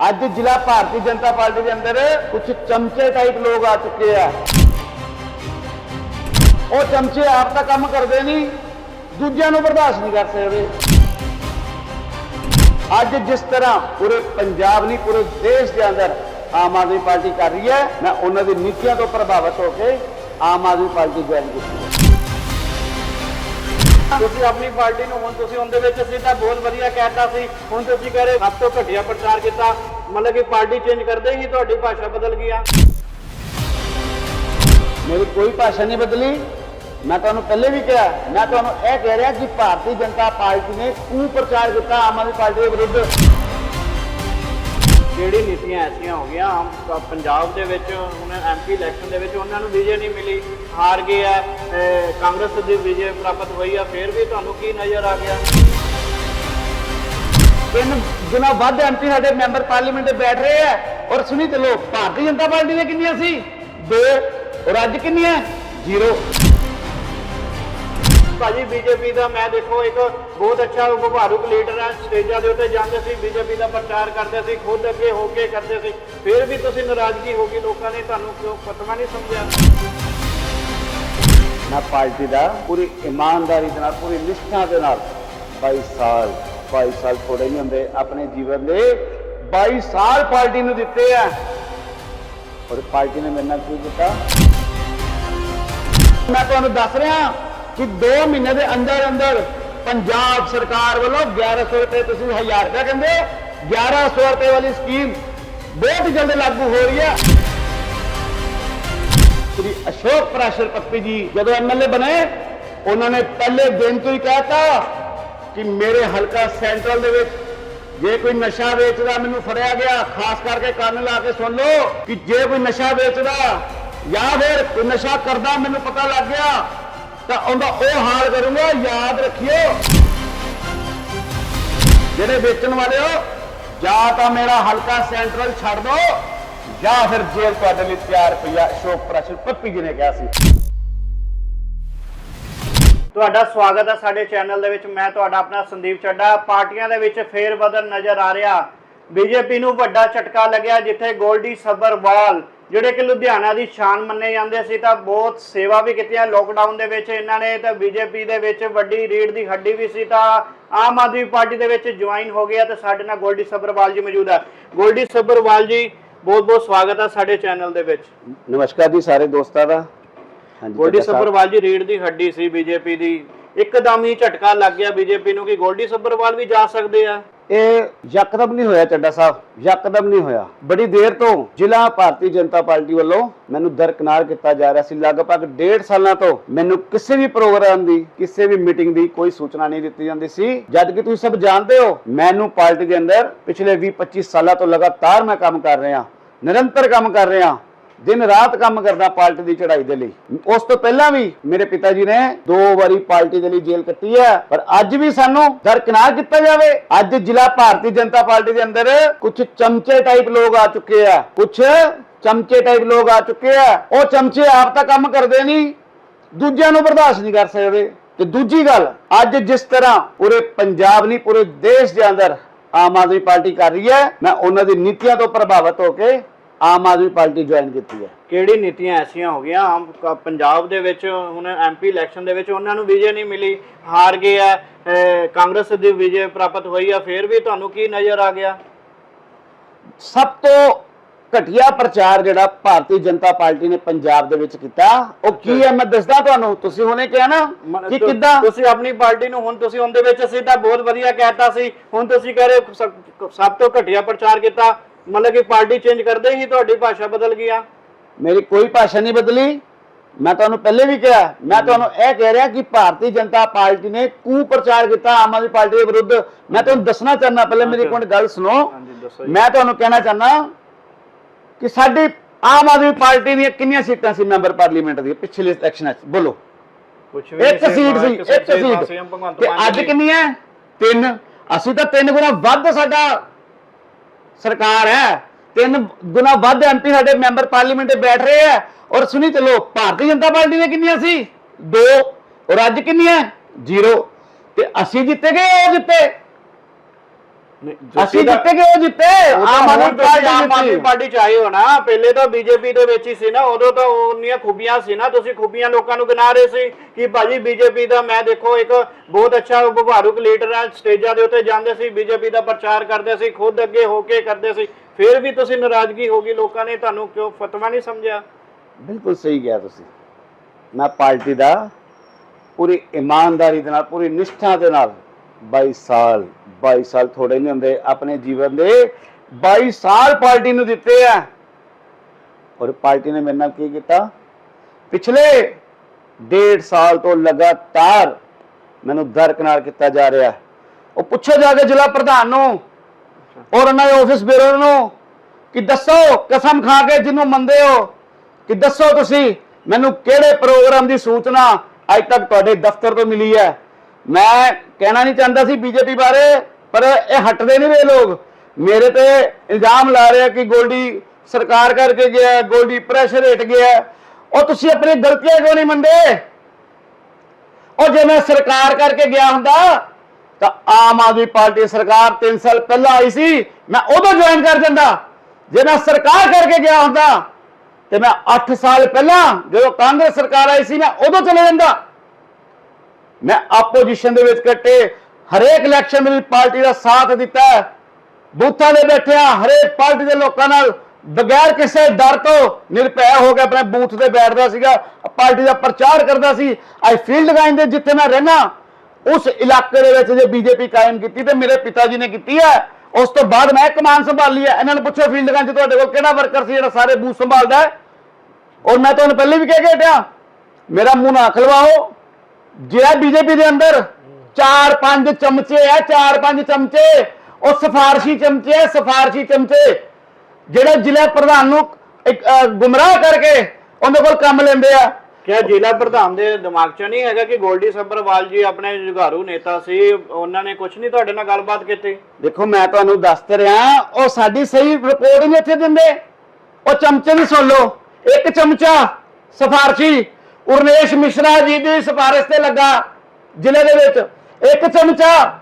ਅੱਜ ਜ਼ਿਲ੍ਹਾ ਭਾਰਤੀ ਜਨਤਾ ਪਾਰਟੀ ਦੇ ਅੰਦਰ ਕੁਝ ਚਮਚੇ ਟਾਈਪ ਲੋਕ ਆ ਚੁੱਕੇ ਆ। ਉਹ ਚਮਚੇ ਆਪ ਤਾਂ ਕੰਮ ਕਰਦੇ ਨਹੀਂ, ਦੂਜਿਆਂ ਨੂੰ ਬਰਦਾਸ਼ਤ ਨਹੀਂ ਕਰ ਸਕਦੇ। ਅੱਜ ਜਿਸ ਤਰ੍ਹਾਂ ਪੂਰੇ ਪੰਜਾਬ ਨਹੀਂ, ਪੂਰੇ ਦੇਸ਼ ਦੇ ਅੰਦਰ ਆਮ ਆਦਮੀ ਪਾਰਟੀ ਕਰ ਰਹੀ ਹੈ, ਮੈਂ ਉਹਨਾਂ ਦੀ ਨੀਤੀਆਂ ਤੋਂ ਪ੍ਰਭਾਵਿਤ ਹੋ ਕੇ ਆਮ ਆਦਮੀ ਪਾਰਟੀ ਜੁਆਇਨ ਕੀਤੀ ਤੁਸੀਂ ਆਪਣੀ ਪਾਰਟੀ ਨੂੰ ਹੁਣ ਤੁਸੀਂ ਉਹਦੇ ਵਿੱਚ ਅਸੀਂ ਤਾਂ ਬਹੁਤ ਵਧੀਆ ਕਹਿਤਾ ਸੀ। ਹੁਣ ਤੁਸੀਂ ਕਹ ਰਹੇ ਸਭ ਤੋਂ ਘਟੀਆ ਪ੍ਰਚਾਰ ਕੀਤਾ। ਮਤਲਬ ਕਿ ਪਾਰਟੀ ਚੇਂਜ ਕਰਦੇ ਹੀ ਤੁਹਾਡੀ ਭਾਸ਼ਾ ਬਦਲ ਗਈ ਆ। ਮੇਰੀ ਕੋਈ ਭਾਸ਼ਾ ਨਹੀਂ ਬਦਲੀ। ਮੈਂ ਤੁਹਾਨੂੰ ਪਹਿਲੇ ਵੀ ਕਿਹਾ, ਮੈਂ ਤੁਹਾਨੂੰ ਇਹ ਕਹਿ ਰਿਹਾ ਕਿ ਭਾਰਤੀ ਜਨਤਾ ਪਾਰਟੀ ਨੇ ਕੂ ਪ੍ਰਚਾਰ ਕੀਤਾ, ਆਮ ਆਦਮੀ ਪਾਰਟੀ ਦੇ ਵਿਰੁੱਧ। ਜਿਹੜੀ ਨੀਤੀਆਂ ਐਸੀਆਂ ਹੋ ਗਈਆਂ ਆਮ ਪ- ਪੰਜਾਬ ਦੇ ਵਿੱਚ ਹੁਣ ਐਮਪੀ ਇਲੈਕਸ਼ਨ ਦੇ ਵਿੱਚ ਉਹਨਾਂ ਨੂੰ ਵਿਜੇ ਨਹੀਂ ਮਿਲੀ ਹਾਰ ਗਏ ਆ ਤੇ ਕਾਂਗਰਸ ਦੀ ਵਿਜੇ ਪ੍ਰਾਪਤ ਹੋਈ ਆ ਫਿਰ ਵੀ ਤੁਹਾਨੂੰ ਕੀ ਨਜ਼ਰ ਆ ਗਿਆ? ਤਿੰਨ ਗੁਣਾ ਵੱਧ ਐਮਪੀ ਸਾਡੇ ਮੈਂਬਰ ਪਾਰਲੀਮੈਂਟ ਦੇ ਬੈਠ ਰਹੇ ਆ ਔਰ ਸੁਣੀ ਚਲੋ ਭਾਰਤੀ ਜਨਤਾ ਪਾਰਟੀ ਦੇ ਕਿੰਨੀਆਂ ਸੀ? ਦੋ ਔਰ ਅੱਜ ਕਿੰਨੀਆਂ? ਜ਼ੀਰੋ। ਭਾਜੀ ਬੀਜੇਪੀ ਦਾ ਮੈਂ ਦੇਖੋ ਇੱਕ ਬਹੁਤ ਅੱਛਾ ਵਿਭਾਰੂਕ ਲੀਡਰ ਹੈ। ਸਟੇਜਾਂ ਦੇ ਉੱਤੇ ਜਾਂਦੇ ਸੀ, ਬੀਜੇਪੀ ਦਾ ਪ੍ਰਚਾਰ ਕਰਦੇ ਸੀ, ਖੁਦ ਅੱਗੇ ਹੋ ਕੇ ਕਰਦੇ ਸੀ। ਫਿਰ ਵੀ ਤੁਸੀਂ ਨਾਰਾਜ਼ਗੀ ਹੋ ਗਈ ਲੋਕਾਂ ਨੇ, ਤੁਹਾਨੂੰ ਕਿਉਂ ਪਤਮਾ ਨਹੀਂ ਸਮਝਿਆ। ਮੈਂ ਪਾਰਟੀ ਦਾ, ਪੂਰੀ ਇਮਾਨਦਾਰੀ ਦੇ ਨਾਲ, ਪੂਰੀ ਨਿਸ਼ਠਾ ਦੇ ਨਾਲ 22 ਸਾਲ 22 ਸਾਲ ਥੋੜੇ ਨਹੀਂ ਹੁੰਦੇ, ਆਪਣੇ ਜੀਵਨ ਦੇ 22 ਸਾਲ ਪਾਰਟੀ ਨੂੰ ਦਿੱਤੇ ਆ। ਔਰ ਪਾਰਟੀ ਨੇ ਮੇਰੇ ਨਾਲ ਕੀ ਕੀਤਾ? ਮੈਂ ਤੁਹਾਨੂੰ ਦੱਸ ਰਿਹਾ ਕਿ 2 ਮਹੀਨੇ ਦੇ ਅੰਦਰ ਅੰਦਰ ਪੰਜਾਬ ਸਰਕਾਰ ਵੱਲੋਂ 1100 ਰੁਪਏ ਤੁਸੀਂ 1000 ਰੁਪਏ ਕਹਿੰਦੇ 1100 ਰੁਪਏ ਵਾਲੀ ਸਕੀਮ ਬਹੁਤ ਜਲਦ ਲਾਗੂ ਹੋ ਰਹੀ ਹੈ। ਸ੍ਰੀ ਅਸ਼ੋਕ ਪ੍ਰਾਸ਼ਰ ਜੀ ਜਦੋਂ ਐਮਐਲਏ ਬਣੇ, ਉਹਨਾਂ ਨੇ ਪਹਿਲੇ ਦਿਨ ਤੋਂ ਹੀ ਕਹਿਤਾ ਕਿ ਮੇਰੇ ਹਲਕਾ ਸੈਂਟਰਲ ਦੇ ਵਿੱਚ ਜੇ ਕੋਈ ਨਸ਼ਾ ਵੇਚਦਾ ਮੈਨੂੰ ਫੜਿਆ ਗਿਆ, ਖਾਸ ਕਰਕੇ ਕੰਨ ਲਾ ਕੇ ਸੁਣ ਲਓ ਕਿ ਜੇ ਕੋਈ ਨਸ਼ਾ ਵੇਚਦਾ ਜਾਂ ਫਿਰ ਕੋਈ ਨਸ਼ਾ ਕਰਦਾ ਮੈਨੂੰ ਪਤਾ ਲੱਗ ਗਿਆ ਤਾਂ ਉਹਦਾ ਉਹ ਹਾਲ ਕਰੂੰਗਾ, ਯਾਦ ਰੱਖਿਓ। ਜਿਹੜੇ ਵੇਚਣ ਵਾਲੇ ਜਾਂ ਤਾਂ ਮੇਰਾ ਹਲਕਾ ਸੈਂਟਰਲ ਛੱਡ ਦਿਓ ਜਾਂ ਫਿਰ ਜੇਲ੍ਹ ਤੁਹਾਡੇ ਲਈ ਤਿਆਰ ਪਈ ਆ ਅਸ਼ੋਕ ਪ੍ਰਸ਼ਰ ਪੱਪੀ ਜੀ ਨੇ ਕਿਹਾ ਸੀ। ਤੁਹਾਡਾ ਸਵਾਗਤ ਹੈ ਸਾਡੇ ਚੈਨਲ ਦੇ ਵਿੱਚ। ਮੈਂ ਤੁਹਾਡਾ ਆਪਣਾ ਸੰਦੀਪ ਚੱਡਾ। ਪਾਰਟੀਆਂ ਦੇ ਵਿੱਚ ਫੇਰ ਬਦਲ ਨਜ਼ਰ ਆ ਰਿਹਾ। ਬੀਜੇਪੀ ਨੂੰ ਵੱਡਾ ਝਟਕਾ ਲੱਗਿਆ, ਜਿੱਥੇ ਗੋਲਡੀ ਸੱਬਰਵਾਲ ਜਿਹੜੇ ਕਿ ਲੁਧਿਆਣਾ ਦੀ ਸ਼ਾਨ ਮੰਨੇ ਜਾਂਦੇ ਸੀ ਤਾਂ ਬਹੁਤ ਸੇਵਾ ਵੀ ਕੀਤੀਆਂ ਲੋਕਡਾਊਨ ਦੇ ਵਿੱਚ ਇਹਨਾਂ ਨੇ ਤਾਂ ਬੀਜੇਪੀ ਦੇ ਵਿੱਚ ਵੱਡੀ ਰੀੜ ਦੀ ਹੱਡੀ ਵੀ ਸੀ ਤਾਂ ਆਮ ਆਦਮੀ ਪਾਰਟੀ ਦੇ ਵਿੱਚ ਜੁਆਇਨ ਹੋ ਗਿਆ ਤੇ ਸਾਡੇ ਨਾਲ ਗੋਲਡੀ ਸੱਬਰਵਾਲ ਜੀ ਮੌਜੂਦ ਹੈ ਗੋਲਡੀ ਸੱਬਰਵਾਲ ਜੀ ਬਹੁਤ ਬਹੁਤ ਸਵਾਗਤ ਹੈ ਸਾਡੇ ਚੈਨਲ ਦੇ ਵਿੱਚ। ਨਮਸਕਾਰ ਜੀ ਸਾਰੇ ਦੋਸਤਾਂ ਦਾ। ਗੋਲਡੀ। ਸੱਬਰਵਾਲ ਜੀ ਰੀੜ ਦੀ ਹੱਡੀ ਸੀ ਬੀਜੇਪੀ ਦੀ। ਇੱਕਦਮ ਹੀ ਝਟਕਾ ਲੱਗ ਗਿਆ ਬੀਜੇਪੀ ਨੂੰ ਕਿ ਗੋਲਡੀ ਸੱਬਰਵਾਲ ਵੀ ਜਾ ਸਕਦੇ ਆ। ਇਹ ਯਕਦਮ ਨਹੀਂ ਹੋਇਆ ਚੱਡਾ ਸਾਹਿਬ, ਯਕਦਮ ਨਹੀਂ ਹੋਇਆ। ਬੜੀ ਦੇਰ ਤੋਂ ਜ਼ਿਲ੍ਹਾ ਭਾਰਤੀ ਜਨਤਾ ਪਾਰਟੀ ਵੱਲੋਂ ਮੈਨੂੰ ਦਰਕਨਾਰ ਕੀਤਾ ਜਾ ਰਿਹਾ ਸੀ। ਲਗਭਗ ਡੇਢ ਸਾਲਾਂ ਤੋਂ ਮੈਨੂੰ ਕਿਸੇ ਵੀ ਪ੍ਰੋਗਰਾਮ ਦੀ, ਕਿਸੇ ਵੀ ਮੀਟਿੰਗ ਦੀ ਕੋਈ ਸੂਚਨਾ ਨਹੀਂ ਦਿੱਤੀ ਜਾਂਦੀ ਸੀ। ਜਦ ਕਿ ਤੁਸੀਂ ਸਭ ਜਾਣਦੇ ਹੋ, ਮੈਨੂੰ ਪਾਰਟੀ ਦੇ ਅੰਦਰ ਪਿਛਲੇ 20 25 ਸਾਲਾਂ ਤੋਂ ਲਗਾਤਾਰ ਮੈਂ ਕੰਮ ਕਰ ਰਿਹਾ। ਨਿਰੰਤਰ ਕੰਮ ਕਰ ਰਿਹਾ। ਦਿਨ ਰਾਤ ਕੰਮ ਕਰਦਾ ਪਾਰਟੀ ਦੀ ਚੜ੍ਹਾਈ ਦੇ ਲਈ। ਉਸ ਤੋਂ ਪਹਿਲਾਂ ਵੀ ਮੇਰੇ ਪਿਤਾ ਜੀ ਨੇ ਦੋ ਵਾਰੀ ਪਾਰਟੀ ਦੇ ਲਈ ਜੇਲ੍ਹ ਕੱਟੀ ਹੈ ਪਰ ਅੱਜ ਵੀ ਸਾਨੂੰ ਦਰਕਿਨਾਰ ਕੀਤਾ ਜਾਵੇ। ਅੱਜ ਜ਼ਿਲ੍ਹਾ ਭਾਰਤੀ ਜਨਤਾ ਪਾਰਟੀ ਦੇ ਅੰਦਰ ਕੁਝ ਚਮਚੇ ਟਾਈਪ ਲੋਕ ਆ ਚੁੱਕੇ ਆ। ਕੁਝ ਚਮਚੇ ਟਾਈਪ ਲੋਕ ਆ ਚੁੱਕੇ ਆ। ਉਹ ਚਮਚੇ ਆਪ ਤਾਂ ਕੰਮ ਕਰਦੇ ਨਹੀਂ, ਦੂਜਿਆਂ ਨੂੰ ਬਰਦਾਸ਼ਤ ਨਹੀਂ ਕਰ ਸਕਦੇ। ਤੇ ਦੂਜੀ ਗੱਲ, ਅੱਜ ਜਿਸ ਤਰ੍ਹਾਂ ਪੂਰੇ ਪੰਜਾਬ ਨਹੀਂ, ਪੂਰੇ ਦੇਸ਼ ਦੇ ਅੰਦਰ ਆਮ ਆਦਮੀ ਪਾਰਟੀ ਕਰ ਰਹੀ ਹੈ, ਮੈਂ ਉਹਨਾਂ ਦੀ ਨੀਤੀਆਂ ਤੋਂ ਪ੍ਰਭਾਵਿਤ ਹੋ ਕੇ ਆਮ ਆਦਮੀ ਪਾਰਟੀ ਜੁਆਇਨ ਕੀਤੀ ਹੈ। ਕਿਹੜੀ ਨੀਤੀਆਂ ਐਸੀਆਂ ਹੋ ਗਈਆਂ? ਆਮ ਕ- ਪੰਜਾਬ ਦੇ ਵਿੱਚ ਹੁਣ ਐਮਪੀ ਇਲੈਕਸ਼ਨ ਦੇ ਵਿੱਚ ਉਹਨਾਂ ਨੂੰ ਵਿਜੇ ਨਹੀਂ ਮਿਲੀ। ਹਾਰ ਗਏ ਆ ਅਹ ਕਾਂਗਰਸ ਦੀ ਵਿਜੇ ਪ੍ਰਾਪਤ ਹੋਈ ਆ ਫਿਰ ਵੀ ਤੁਹਾਨੂੰ ਕੀ ਨਜ਼ਰ ਆ ਗਿਆ? ਸਭ ਤੋਂ ਘਟੀਆ ਪ੍ਰਚਾਰ ਜਿਹੜਾ ਭਾਰਤੀ ਜਨਤਾ ਪਾਰਟੀ ਨੇ ਪੰਜਾਬ ਦੇ ਵਿੱਚ ਕੀਤਾ ਉਹ ਕੀ ਹੈ? ਮੈਂ ਦੱਸਦਾ ਤੁਹਾਨੂੰ ਤੁਸੀਂ ਹੁਣੇ ਕਿਹਾ ਨਾ ਮ- ਕਿ ਤੁ- ਕਿੱਦਾਂ? ਤੁਸੀਂ ਆਪਣੀ ਪਾਰਟੀ ਨੂੰ ਹੁਣ ਤੁਸੀਂ ਉਹਦੇ ਵਿੱਚ ਅਸੀਂ ਤਾਂ ਬਹੁਤ ਵਧੀਆ ਕਹਿਤਾ ਸੀ। ਹੁਣ ਤੁਸੀਂ ਕਹ ਰਹੇ ਸਭ ਸਭ ਤੋਂ ਘਟੀਆ ਪ੍ਰਚਾਰ ਕੀਤਾ। ਮਤਲਬ ਕਿ ਪਾਰਟੀ ਚੇਂਜ ਕਰਦੇ ਹੀ ਤੁਹਾਡੀ ਭਾਸ਼ਾ ਬਦਲ ਗਈ ਆ? ਮੇਰੀ ਕੋਈ ਭਾਸ਼ਾ ਨਹੀਂ ਬਦਲੀ। ਮੈਂ ਤੁਹਾਨੂੰ ਪਹਿਲੇ ਵੀ ਕਿਹਾ ਮੈਂ ਤੁਹਾਨੂੰ ਇਹ ਕਹਿ ਰਿਹਾ ਕਿ ਭਾਰਤੀ ਜਨਤਾ ਪਾਰਟੀ ਨੇ ਕੂ ਪ੍ਰਚਾਰ ਕੀਤਾ ਆਮ ਆਦਮੀ ਪਾਰਟੀ ਦੇ ਵਿਰੁੱਧ। ਮੈਂ ਤੁਹਾਨੂੰ ਦੱਸਣਾ ਚਾਹੁੰਦਾ ਪਹਿਲੇ ਮੇਰੀ ਮਿੰਟ ਗੱਲ ਸੁਣੋ। ਮੈਂ ਤੁਹਾਨੂੰ ਕਹਿਣਾ ਚਾਹੁੰਦਾ ਕਿ ਸਾਡੀ ਆਮ ਆਦਮੀ ਪਾਰਟੀ ਦੀਆਂ ਕਿੰਨੀਆਂ ਸੀਟਾਂ ਸੀ ਮੈਂਬਰ ਪਾਰਲੀਮੈਂਟ ਦੀਆਂ ਪਿਛਲੇ ਇਲੈਕਸ਼ਨਾਂ 'ਚ? ਬੋਲੋ। ਕੁਝ ਵੀ ਇੱਕ ਸੀਟ ਸੀ ਇੱਕ ਸੀਟ। ਤੇ ਅੱਜ ਕਿੰਨੀ ਹੈ? ਤਿੰਨ। ਅਸੀਂ ਤਾਂ ਤਿੰਨ ਗੁਣਾ ਵੱਧ ਸਾਡਾ ਸਰਕਾਰ ਹੈ। ਤਿੰਨ ਗੁਣਾ ਵੱਧ ਐਮਪੀ ਸਾਡੇ ਮੈਂਬਰ ਪਾਰਲੀਮੈਂਟ ਦੇ ਬੈਠ ਰਹੇ ਆ ਔਰ ਸੁਣੀ ਚਲੋ, ਭਾਰਤੀ ਜਨਤਾ ਪਾਰਟੀ ਦੀਆਂ ਕਿੰਨੀਆਂ ਸੀ? ਦੋ। ਔਰ ਅੱਜ ਕਿੰਨੀਆਂ? ਜ਼ੀਰੋ। ਤੇ ਅਸੀਂ ਜਿੱਤੇ ਗਏ ਉਹ ਜਿੱਤੇ? ਅਸੀਂ ਜਿੱਤੇ ਗਏ ਉਹ ਜਿੱਤੇ ਆਮ ਆਦਮੀ ਪਾਰਟੀ ਆਮ ਆਦਮੀ ਪਾਰਟੀ ਚ ਆਏ ਹੋ ਨਾ ਪਹਿਲੇ ਤਾਂ ਬੀਜੇਪੀ ਦੇ ਵਿੱਚ ਹੀ ਸੀ ਨਾ ਉਦੋਂ ਤਾਂ ਉਹਨੀਆਂ ਖੂਬੀਆਂ ਸੀ ਨਾ ਤੁਸੀਂ ਖੂਬੀਆਂ ਲੋਕਾਂ ਨੂੰ ਗਿਣਾ ਰਹੇ ਸੀ ਕਿ ਭਾਜੀ ਬੀਜੇਪੀ ਦਾ ਮੈਂ ਦੇਖੋ ਇੱਕ ਬਹੁਤ ਅੱਛਾ ਵਿਭਾਰੁਕ ਲੀਡਰ ਹੈ ਸਟੇਜਾਂ ਦੇ ਉੱਤੇ ਜਾਂਦੇ ਸੀ ਬੀਜੇਪੀ ਦਾ ਪ੍ਰਚਾਰ ਕਰਦੇ ਸੀ ਖੁਦ ਅੱਗੇ ਹੋ ਕੇ ਕਰਦੇ ਸੀ। ਫਿਰ ਵੀ ਤੁਸੀਂ ਨਾਰਾਜ਼ਗੀ ਹੋ ਗਈ ਲੋਕਾਂ ਨੇ ਤੁਹਾਨੂੰ ਕਿਉਂ ਫਤਵਾ ਨਹੀਂ ਸਮਝਿਆ? ਬਿਲਕੁਲ ਸਹੀ ਕਿਹਾ ਤੁਸੀਂ। ਮੈਂ ਪਾਰਟੀ ਦਾ ਪੂਰੀ ਇਮਾਨਦਾਰੀ ਦੇ ਨਾਲ ਪੂਰੀ ਨਿਸ਼ਠਾ ਦੇ ਨਾਲ 22 ਸਾਲ 22 ਸਾਲ ਥੋੜੇ ਨਹੀਂ ਹੁੰਦੇ, ਆਪਣੇ ਜੀਵਨ ਦੇ 22 ਸਾਲ ਪਾਰਟੀ ਨੂੰ ਦਿੱਤੇ ਆ। ਔਰ ਪਾਰਟੀ ਨੇ ਮੇਰੇ ਨਾਲ ਕੀ ਕੀਤਾ? ਪਿਛਲੇ ਡੇਢ ਸਾਲ ਤੋਂ ਲਗਾਤਾਰ ਮੈਨੂੰ ਦਰਕਨਾਰ ਕੀਤਾ ਜਾ ਰਿਹਾ। ਉਹ ਪੁੱਛੋ ਜਾ ਕੇ ਜ਼ਿਲ੍ਹਾ ਪ੍ਰਧਾਨ ਨੂੰ ਔਰ ਉਹਨਾਂ ਦੇ ਆਫਿਸ ਬਿਊਰੋ ਨੂੰ ਕਿ ਦੱਸੋ ਕਸਮ ਖਾ ਕੇ ਜਿਹਨੂੰ ਮੰਨਦੇ ਹੋ, ਕਿ ਦੱਸੋ ਤੁਸੀਂ ਮੈਨੂੰ ਕਿਹੜੇ ਪ੍ਰੋਗਰਾਮ ਦੀ ਸੂਚਨਾ ਅੱਜ ਤੱਕ ਤੁਹਾਡੇ ਦਫ਼ਤਰ ਤੋਂ ਮਿਲੀ ਹੈ? ਮੈਂ ਕਹਿਣਾ ਨਹੀਂ ਚਾਹੁੰਦਾ ਸੀ ਬੀਜੇਪੀ ਬਾਰੇ, ਪਰ ਇਹ ਹਟਦੇ ਨਹੀਂ ਵੇ ਲੋਕ। ਮੇਰੇ ਤੇ ਇਲਜ਼ਾਮ ਲਾ ਰਹੇ ਆ ਕਿ ਗੋਲਡੀ ਸਰਕਾਰ ਕਰਕੇ ਗਿਆ, ਗੋਲਡੀ ਪ੍ਰੈਸ਼ਰ ਹੇਠ ਗਿਆ। ਉਹ ਤੁਸੀਂ ਆਪਣੀ ਗਲਤੀਆਂ ਕਿਉਂ ਨਹੀਂ ਮੰਨਦੇ? ਉਹ ਜੇ ਮੈਂ ਸਰਕਾਰ ਕਰਕੇ ਗਿਆ ਹੁੰਦਾ, ਤਾਂ ਆਮ ਆਦਮੀ ਪਾਰਟੀ ਸਰਕਾਰ 3 ਸਾਲ ਪਹਿਲਾਂ ਆਈ ਸੀ, ਮੈਂ ਉਦੋਂ ਜੁਆਇਨ ਕਰ ਜਾਂਦਾ। ਜੇ ਮੈਂ ਸਰਕਾਰ ਕਰਕੇ ਗਿਆ ਹੁੰਦਾ, ਤੇ ਮੈਂ 8 ਸਾਲ ਪਹਿਲਾਂ ਜਦੋਂ ਕਾਂਗਰਸ ਸਰਕਾਰ ਆਈ ਸੀ, ਮੈਂ ਉਦੋਂ ਚਲੇ ਜਾਂਦਾ। ਮੈਂ ਆਪੋਜੀਸ਼ਨ ਦੇ ਵਿੱਚ ਕੱਟੇ। ਹਰੇਕ ਇਲੈਕਸ਼ਨ ਮੇਰੀ ਪਾਰਟੀ ਦਾ ਸਾਥ ਦਿੱਤਾ ਬੂਥਾਂ ਦੇ ਬੈਠਿਆ, ਹਰੇਕ ਪਾਰਟੀ ਦੇ ਲੋਕਾਂ ਨਾਲ। ਬਗੈਰ ਕਿਸੇ ਡਰ ਤੋਂ ਨਿਰਭੈ ਹੋ ਕੇ ਆਪਣੇ ਬੂਥ ਤੇ ਬੈਠਦਾ ਸੀਗਾ, ਪਾਰਟੀ ਦਾ ਪ੍ਰਚਾਰ ਕਰਦਾ ਸੀ। ਅੱਜ ਫੀਲਡ ਗਾਇਨ ਦੇ ਜਿੱਥੇ ਮੈਂ ਰਹਿਣਾ ਉਸ ਇਲਾਕੇ ਦੇ ਵਿੱਚ ਜੇ ਬੀਜੇਪੀ ਕਾਇਮ ਕੀਤੀ ਤੇ ਮੇਰੇ ਪਿਤਾ ਜੀ ਨੇ ਕੀਤੀ ਹੈ, ਉਸ ਤੋਂ ਬਾਅਦ ਮੈਂ ਕਮਾਨ ਸੰਭਾਲੀ ਹੈ। ਇਹਨਾਂ ਨੂੰ ਪੁੱਛੋ ਫੀਲਡ ਗਾਇਨ 'ਚ ਤੁਹਾਡੇ ਕੋਲ ਕਿਹੜਾ ਵਰਕਰ ਸੀ ਜਿਹੜਾ ਸਾਰੇ ਬੂਥ ਸੰਭਾਲਦਾ ਹੈ? ਔਰ ਮੈਂ ਤੁਹਾਨੂੰ ਪਹਿਲੇ ਵੀ ਕਹਿ ਕੇ ਹਟਿਆ, ਮੇਰਾ ਮੂੰਹ ਨਾ ਖਲਵਾਓ। ਜਿਹੜਾ ਬੀਜੇਪੀ ਦੇ ਅੰਦਰ ਚਾਰ ਪੰਜ ਚਮਚੇ ਆ ਚਾਰ ਪੰਜ ਚਮਚੇ ਉਹ ਸਿਫਾਰਸ਼ੀ ਚਮਚੇ ਆ ਸਿਫਾਰਸ਼ੀ ਚਮਚੇ। ਜਿਹੜੇ ਜ਼ਿਲ੍ਹਾ ਪ੍ਰਧਾਨ ਨੂੰ ਗੁੰਮਰਾਹ ਕਰਕੇ ਉਹਦੇ ਕੋਲ ਕੰਮ ਲੈਂਦੇ ਆ। ਕਿਆ ਜ਼ਿਲ੍ਹਾ ਪ੍ਰਧਾਨ ਦੇ ਦਿਮਾਗ 'ਚ ਨਹੀਂ ਹੈਗਾ ਕਿ ਗੋਲਡੀ ਸੱਭਰਵਾਲ ਜੀ ਆਪਣੇ ਜੁਝਾਰੂ ਨੇਤਾ ਸੀ ਉਹਨਾਂ ਨੇ ਕੁਝ ਨਹੀਂ ਤੁਹਾਡੇ ਨਾਲ ਗੱਲਬਾਤ ਕੀਤੀ? ਦੇਖੋ ਮੈਂ ਤੁਹਾਨੂੰ ਦੱਸ ਤੇ ਰਿਹਾ ਉਹ ਸਾਡੀ ਸਹੀ ਰਿਪੋਰਟ ਨਹੀਂ ਇੱਥੇ ਦਿੰਦੇ। ਉਹ ਚਮਚੇ ਦੀ ਸੁਣ ਲਓ। ਇੱਕ ਚਮਚਾ ਸਿਫਾਰਸ਼ੀ ਉਰਨੇਸ਼ ਮਿਸ਼ਰਾ ਜੀ ਦੀ ਸਿਫਾਰਿਸ਼ ਤੇ ਲੱਗਾ ਜ਼ਿਲ੍ਹੇ ਦੇ ਵਿੱਚ। ਇੱਕ ਚਮਚਾ